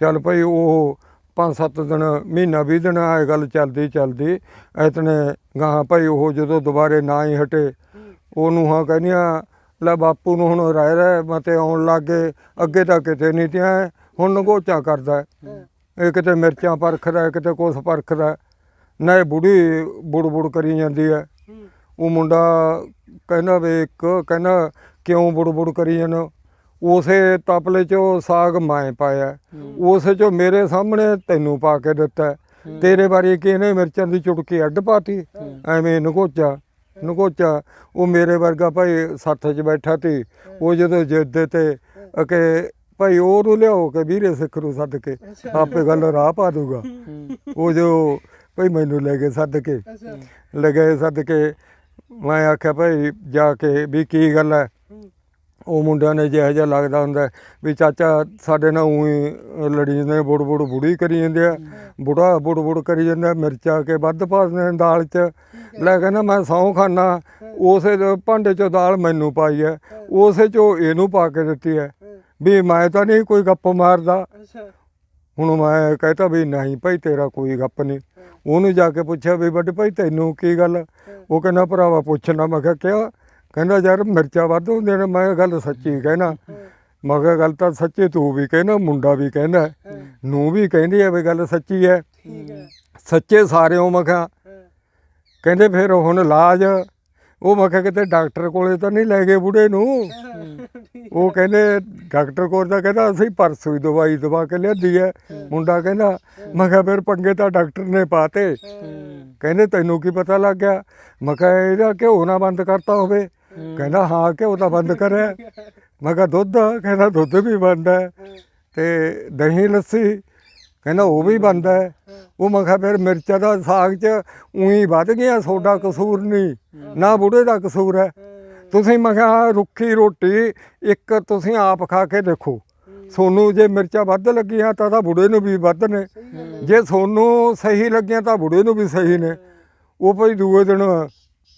ਚੱਲ ਭਾਈ ਉਹ ਪੰਜ ਸੱਤ ਦਿਨ ਮਹੀਨਾ ਵੀਹ ਦਿਨ ਇਹ ਗੱਲ ਚੱਲਦੀ ਚੱਲਦੀ ਇਤਨੇ ਗਾਹਾਂ ਭਾਈ ਉਹ ਜਦੋਂ ਦੁਬਾਰੇ ਨਾ ਹੀ ਹਟੇ ਉਹਨੂੰ ਹਾਂ ਕਹਿੰਦੀਆਂ ਲੈ ਬਾਪੂ ਨੂੰ ਹੁਣ ਰਹਿ ਰਹਿ ਮਤੇ ਆਉਣ ਲੱਗੇ ਅੱਗੇ ਤਾਂ ਕਿਤੇ ਨਹੀਂ ਤਿਆ ਹੁਣ ਨਗੋਚਾ ਕਰਦਾ। ਇਹ ਕਿਤੇ ਮਿਰਚਾਂ ਪਰਖਦਾ ਕਿਤੇ ਕੁਛ ਪਰਖਦਾ। ਨਾ ਇਹ ਬੁੜੀ ਬੁੜ ਬੁੜ ਕਰੀ ਜਾਂਦੀ ਹੈ ਹੂੰ ਉਹ ਮੁੰਡਾ ਕਹਿੰਦਾ ਵੇ ਇੱਕ ਕਹਿੰਦਾ ਕਿਉਂ ਬੁੜ ਬੁੜ ਕਰੀ ਜਾਂਦਾ ਉਸੇ ਤਪਲੇ ਚ ਸਾਗ ਮੈਂ ਪਾਇਆ। ਉਸੇ ਚ ਮੇਰੇ ਸਾਹਮਣੇ ਤੈਨੂੰ ਪਾ ਕੇ ਦਿੱਤਾ। ਤੇਰੇ ਬਾਰੇ ਕਿਹਨੇ ਮਿਰਚਾਂ ਦੀ ਚੁਟਕੀ ਅੱਡ ਪਾਤੀ? ਐਵੇਂ ਨਗੋਚਾ ਨਗੋਚਾ ਉਹ ਮੇਰੇ ਵਰਗਾ ਭਾਈ ਸੱਥ 'ਚ ਬੈਠਾ ਤੇ ਉਹ ਜਦੋਂ ਜਿੱਦ ਤੇ ਕਿ ਭਾਈ ਉਹ ਨੂੰ ਲਿਆਓ ਕਿ ਵੀਰੇ ਸਿੱਖ ਨੂੰ ਸੱਦ ਕੇ ਆਪੇ ਗੱਲ ਰਾਹ ਪਾ ਦੂਗਾ। ਉਹ ਜੋ ਭਾਈ ਮੈਨੂੰ ਲੈ ਕੇ ਸੱਦ ਕੇ। ਅੱਛਾ। ਲਗਾਏ ਸੱਦ ਕੇ। ਮੈਂ ਆਖਿਆ ਭਾਈ ਜਾ ਕੇ ਵੀ ਕੀ ਗੱਲ ਹੂੰ। ਉਹ ਮੁੰਡਿਆਂ ਨੇ ਜਿਹੋ ਜਿਹਾ ਲੱਗਦਾ ਹੁੰਦਾ ਵੀ ਚਾਚਾ ਸਾਡੇ ਨਾਲ ਉਹੀ ਲੜੀ ਜਾਂਦੇ ਨੇ ਬੁੜ ਬੁੜ ਬੁੜੀ ਕਰੀ ਜਾਂਦੇ ਆ। ਬੁੜਾ ਬੁੜ ਬੁੜ ਕਰੀ ਜਾਂਦਾ ਮਿਰਚਾਂ ਕੇ ਵੱਧ ਪਾਉਂਦੇ ਨੇ ਦਾਲ 'ਚ। ਲੈ ਕਹਿੰਦਾ ਮੈਂ ਸਹੁੰ ਖਾਨਾ ਉਸੇ ਭਾਂਡੇ 'ਚੋਂ ਦਾਲ ਮੈਨੂੰ ਪਾਈ ਹੈ ਉਸੇ 'ਚੋਂ ਇਹਨੂੰ ਪਾ ਕੇ ਦਿੱਤੀ ਹੈ ਵੀ ਮੈਂ ਤਾਂ ਨਹੀਂ ਕੋਈ ਗੱਪ ਮਾਰਦਾ। ਹੁਣ ਮੈਂ ਕਹਤਾ ਵੀ ਨਹੀਂ ਭਾਈ ਤੇਰਾ ਕੋਈ ਗੱਪ ਨਹੀਂ। ਉਹਨੂੰ ਜਾ ਕੇ ਪੁੱਛਿਆ ਵੀ ਵੱਡੇ ਭਾਈ ਤੈਨੂੰ ਕੀ ਗੱਲ? ਉਹ ਕਹਿੰਦਾ ਭਰਾਵਾ ਪੁੱਛਣਾ ਮੈਂ ਕਿਹਾ ਕਿਆ? ਕਹਿੰਦਾ ਯਾਰ ਮਿਰਚਾਂ ਵੱਧ ਹੁੰਦੀਆਂ ਨੇ ਮੈਂ ਕਿਹਾ ਗੱਲ ਸੱਚੀ ਕਹਿਣਾ। ਮੈਂ ਕਿਹਾ ਗੱਲ ਤਾਂ ਸੱਚੀ ਤੂੰ ਵੀ ਕਹਿਣਾ ਮੁੰਡਾ ਵੀ ਕਹਿੰਦਾ ਨੂੰ ਵੀ ਕਹਿੰਦੀ ਹੈ ਵੀ ਗੱਲ ਸੱਚੀ ਹੈ ਸੱਚੇ ਮੈਂ ਕਿਹਾ। ਹਾਂ ਕਹਿੰਦੇ ਫਿਰ ਹੁਣ ਇਲਾਜ ਉਹ ਮੈਂ ਕਿਹਾ ਕਿਤੇ ਡਾਕਟਰ ਕੋਲੇ ਤਾਂ ਨਹੀਂ ਲੈ ਗਏ ਬੁੜੇ ਨੂੰ। ਉਹ ਕਹਿੰਦੇ ਡਾਕਟਰ ਕੋਲ ਤਾਂ ਕਹਿੰਦਾ ਅਸੀਂ ਪਰਸੋਂ ਹੀ ਦਵਾਈ ਦਵਾ ਕੇ ਲਿਆਦੀ ਹੈ ਮੁੰਡਾ ਕਹਿੰਦਾ ਮੈਂ ਕਿਹਾ ਫਿਰ ਪੰਗੇ ਤਾਂ ਡਾਕਟਰ ਨੇ ਪਾਤੇ। ਕਹਿੰਦੇ ਤੈਨੂੰ ਕੀ ਪਤਾ ਲੱਗ ਗਿਆ? ਮੈਂ ਕਿਹਾ ਇਹਦਾ ਘਿਓ ਨਾ ਬੰਦ ਕਰਤਾ ਹੋਵੇ। ਕਹਿੰਦਾ, ਹਾਂ, ਘਿਓ ਤਾਂ ਬੰਦ ਕਰਿਆ। ਮੈਂ ਕਿਹਾ, ਦੁੱਧ? ਕਹਿੰਦਾ, ਦੁੱਧ ਵੀ ਬੰਦ ਹੈ। ਤੇ ਦਹੀਂ, ਲੱਸੀ? ਕਹਿੰਦਾ, ਉਹ ਵੀ ਬੰਦ ਹੈ। ਉਹ ਮੈਂ ਕਿਹਾ, ਫਿਰ ਮਿਰਚਾਂ ਦਾ ਸਾਗ 'ਚ ਉਹੀ ਵੱਧ ਗਿਆ, ਸੋਡਾ ਕਸੂਰ ਨਹੀਂ। ਨਾ ਬੁੜੇ ਦਾ ਕਸੂਰ ਹੈ। ਤੁਸੀਂ ਮੈਂ ਕਿਹਾ ਰੁੱਖੀ ਰੋਟੀ ਇੱਕ ਤੁਸੀਂ ਆਪ ਖਾ ਕੇ ਦੇਖੋ। ਸੋਨੂੰ ਜੇ ਮਿਰਚਾਂ ਵੱਧ ਲੱਗੀਆਂ, ਤਾਂ ਤਾਂ ਬੁੜੇ ਨੂੰ ਵੀ ਵੱਧ ਨੇ। ਜੇ ਸੋਨੂੰ ਸਹੀ ਲੱਗੀਆਂ, ਤਾਂ ਬੁੜੇ ਨੂੰ ਵੀ ਸਹੀ ਨੇ। ਉਹ ਭਾਈ ਦੂਏ ਦਿਨ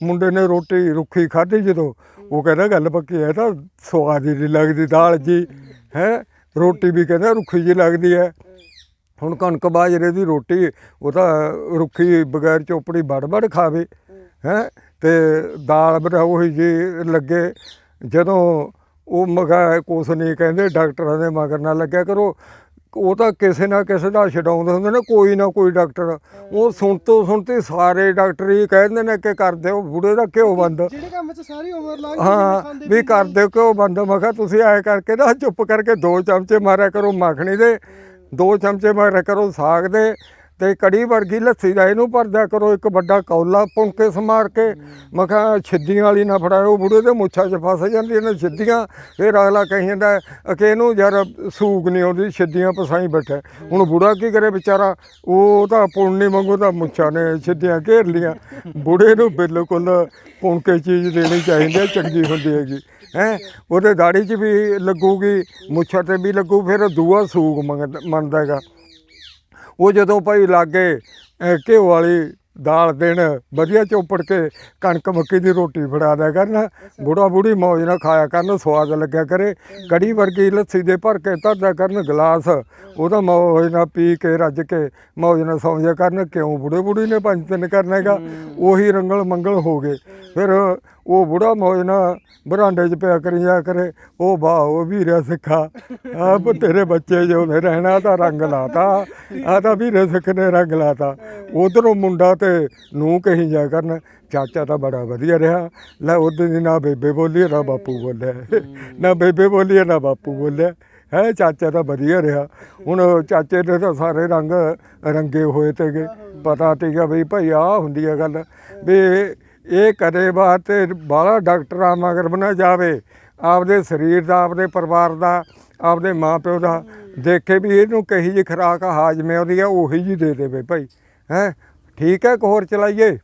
ਮੁੰਡੇ ਨੇ ਰੋਟੀ ਰੁੱਖੀ ਖਾਧੀ ਜਦੋਂ, ਉਹ ਕਹਿੰਦਾ ਗੱਲ ਪੱਕੀ ਹੈ ਤਾਂ ਸਵਾਦ ਹੀ ਨਹੀਂ ਲੱਗਦੀ ਦਾਲ ਜੀ, ਹੈ? ਰੋਟੀ ਵੀ ਕਹਿੰਦਾ ਰੁੱਖੀ ਜੀ ਲੱਗਦੀ ਹੈ। ਹੁਣ ਕਣਕ ਬਾਜਰੇ ਦੀ ਰੋਟੀ, ਉਹ ਤਾਂ ਰੁੱਖੀ ਬਗੈਰ ਚੋਪੜੀ ਬੜ ਬੜ ਖਾਵੇ, ਹੈ? ਤੇ ਦਾਲ ਬਣਾ ਉਹੀ ਜੀ ਲੱਗੇ। ਜਦੋਂ ਉਹ ਮਗਾ ਕੁਛ ਨਹੀਂ ਕਹਿੰਦੇ, ਡਾਕਟਰਾਂ ਦੇ ਮਗਰ ਨਾ ਲੱਗਿਆ ਕਰੋ। ਉਹ ਤਾਂ ਕਿਸੇ ਨਾ ਕਿਸੇ ਦਾ ਛਡਾਉਂਦੇ ਹੁੰਦੇ ਨੇ ਕੋਈ ਨਾ ਕੋਈ ਡਾਕਟਰ। ਉਹ ਸੁਣ ਤੋਂ ਸੁਣਤੇ ਸਾਰੇ ਡਾਕਟਰ ਹੀ ਕਹਿੰਦੇ ਨੇ ਕਿ ਕਰ ਦਿਓ ਬੁੜੇ ਦਾ ਘਿਓ ਬੰਦ। ਜਿਹੜੇ ਕੰਮ 'ਚ ਸਾਰੀ ਉਮਰ ਲੰਘ ਗਈ, ਹਾਂ ਵੀ ਕਰ ਦਿਓ ਘਿਓ ਬੰਦ। ਮੈਂ ਕਿਹਾ ਤੁਸੀਂ ਐ ਕਰਕੇ ਨਾ ਚੁੱਪ ਕਰਕੇ ਦੋ ਚਮਚੇ ਮਾਰਿਆ ਕਰੋ ਮੱਖਣੀ ਦੇ। ਦੋ ਚਮਚੇ ਮਾਰਿਆ ਕਰੋ ਸਾਗ ਦੇ। ਤੇ ਕੜੀ ਵਰਗੀ ਲੱਸੀ ਦਾ ਇਹਨੂੰ ਭਰਦਿਆ ਕਰੋ, ਇੱਕ ਵੱਡਾ ਕੌਲਾ ਪੁੰਕੇ ਸਮਾਰ ਕੇ। ਮੈਂ ਕਿਹਾ, ਛਿੱਦੀਆਂ ਵਾਲੀ ਨਾ ਫੜਾਇਓ ਬੁੜੇ ਦੇ ਮੁੱਛਾਂ 'ਚ ਫਸ ਜਾਂਦੀਆਂ ਨੇ ਛਿੱਦੀਆਂ। ਫਿਰ ਅਗਲਾ ਕਹੀ ਜਾਂਦਾ ਕਿ ਇਹਨੂੰ ਯਾਰ ਸੂਗ ਨਹੀਂ ਆਉਂਦੀ, ਛਿੱਦੀਆਂ ਪਸਾਈ ਬੈਠਾ ਹੁਣ ਬੁੜਾ ਕੀ ਕਰੇ ਵਿਚਾਰਾ? ਉਹ ਤਾਂ ਪੁੰਨੀ ਵਾਂਗੂ ਤਾਂ ਮੁੱਛਾਂ ਨੇ ਛਿੱਦੀਆਂ ਘੇਰ ਲੀਆਂ ਬੁੜੇ ਨੂੰ ਬਿਲਕੁਲ ਪੁੰਕੇ ਚੀਜ਼ ਦੇਣੀ ਚਾਹੀਦੀ ਹੈ, ਚੰਗੀ ਹੁੰਦੀ ਹੈਗੀ। ਹੈ? ਉਹਦੇ ਦਾੜੀ 'ਚ ਵੀ ਲੱਗੂਗੀ, ਮੁੱਛਾਂ ਤੇ ਵੀ ਲੱਗੂ, ਫਿਰ ਦੂਆ ਸੂਗ ਮੰਗਦਾ- ਮੰਨਦਾ ਹੈਗਾ। ਉਹ ਜਦੋਂ ਭਾਈ ਲਾਗੇ ਘਿਓ ਵਾਲੀ ਦਾਲ ਦੇਣ ਵਧੀਆ ਚੋਪੜ ਕੇ ਕਣਕ ਮੱਕੀ ਦੀ ਰੋਟੀ ਫੜਾ ਦਿਆ ਕਰਨ ਬੁੜਾ ਬੁੜੀ ਮੌਜ ਨਾਲ ਖਾਇਆ ਕਰਨ ਸਵਾਦ ਲੱਗਿਆ ਕਰੇ ਕੜੀ ਵਰਗੀ ਲੱਸੀ ਦੇ ਭਰ ਕੇ ਧਰਦਾ ਕਰਨ ਗਲਾਸ ਉਹਦਾ ਮੌਜ ਨਾਲ ਪੀ ਕੇ ਰੱਜ ਕੇ ਮੌਜ ਨਾਲ ਸੌਂ ਜਾ ਕਰਨ ਕਿਉਂ ਬੁੜੇ ਬੁੜੀ ਨੇ ਪੰਜ ਤਿੰਨ ਕਰਨਾ ਹੈਗਾ ਉਹੀ ਰੰਗਲ ਮੰਗਲ ਹੋ ਗਏ। ਫਿਰ ਉਹ ਬੁੜਾ ਮੌਜ ਨਾ ਬਰਾਂਡੇ 'ਚ ਪਿਆ ਕਰੀ ਜਾ ਕਰੇ, ਉਹ ਵਾਹ ਉਹ ਵੀਰਿਆ ਸਿੱਖਾ। ਆਪ ਤੇਰੇ ਬੱਚੇ ਜੋ ਨੇ ਰਹਿਣਾ ਤਾਂ ਰੰਗ ਲਾਤਾ। ਆ ਤਾਂ ਵੀਰੇ ਸਿੱਖ ਨੇ ਰੰਗ ਲਾਤਾ। ਉਧਰੋਂ ਮੁੰਡਾ ਤੇ ਨੂੰ ਕਹੀ ਜਾ ਕਰਨ, ਚਾਚਾ ਤਾਂ ਬੜਾ ਵਧੀਆ ਰਿਹਾ। ਲੈ ਉਹਦੇ ਦੀ ਨਾ ਬੇਬੇ ਬੋਲੀ ਨਾ ਬਾਪੂ ਬੋਲਿਆ। ਨਾ ਬੇਬੇ ਬੋਲੀ ਨਾ ਬਾਪੂ ਬੋਲਿਆ। ਹੈ, ਚਾਚਾ ਤਾਂ ਵਧੀਆ ਰਿਹਾ। ਹੁਣ ਚਾਚੇ ਦੇ ਤਾਂ ਸਾਰੇ ਰੰਗ ਰੰਗੇ ਹੋਏ ਤੇਗੇ ਪਤਾ ਤੀਗਾ ਵੀ ਭਾਈ ਆ ਹੁੰਦੀ ਆ ਗੱਲ। ਵੀ ਇਹ ਕਦੇ ਬਾਤ ਤੇ ਬਾਹਲਾ ਡਾਕਟਰਾਂ ਮਗਰ ਬਣਾ ਜਾਵੇ। ਆਪਦੇ ਸਰੀਰ ਦਾ, ਆਪਦੇ ਪਰਿਵਾਰ ਦਾ, ਆਪਦੇ ਮਾਪਿਓ ਦਾ। ਦੇਖੇ ਵੀ ਇਹਨੂੰ ਕਹੀ ਜੀ ਖਰਾਕ ਹਾਜ਼ਮੇ ਉਹਦੀ ਆ, ਉਹੀ ਜੀ ਦੇ ਦੇਵੇ ਭਾਈ। ਹੈ? ਠੀਕ ਹੈ ਇੱਕ ਹੋਰ ਚਲਾਈਏ।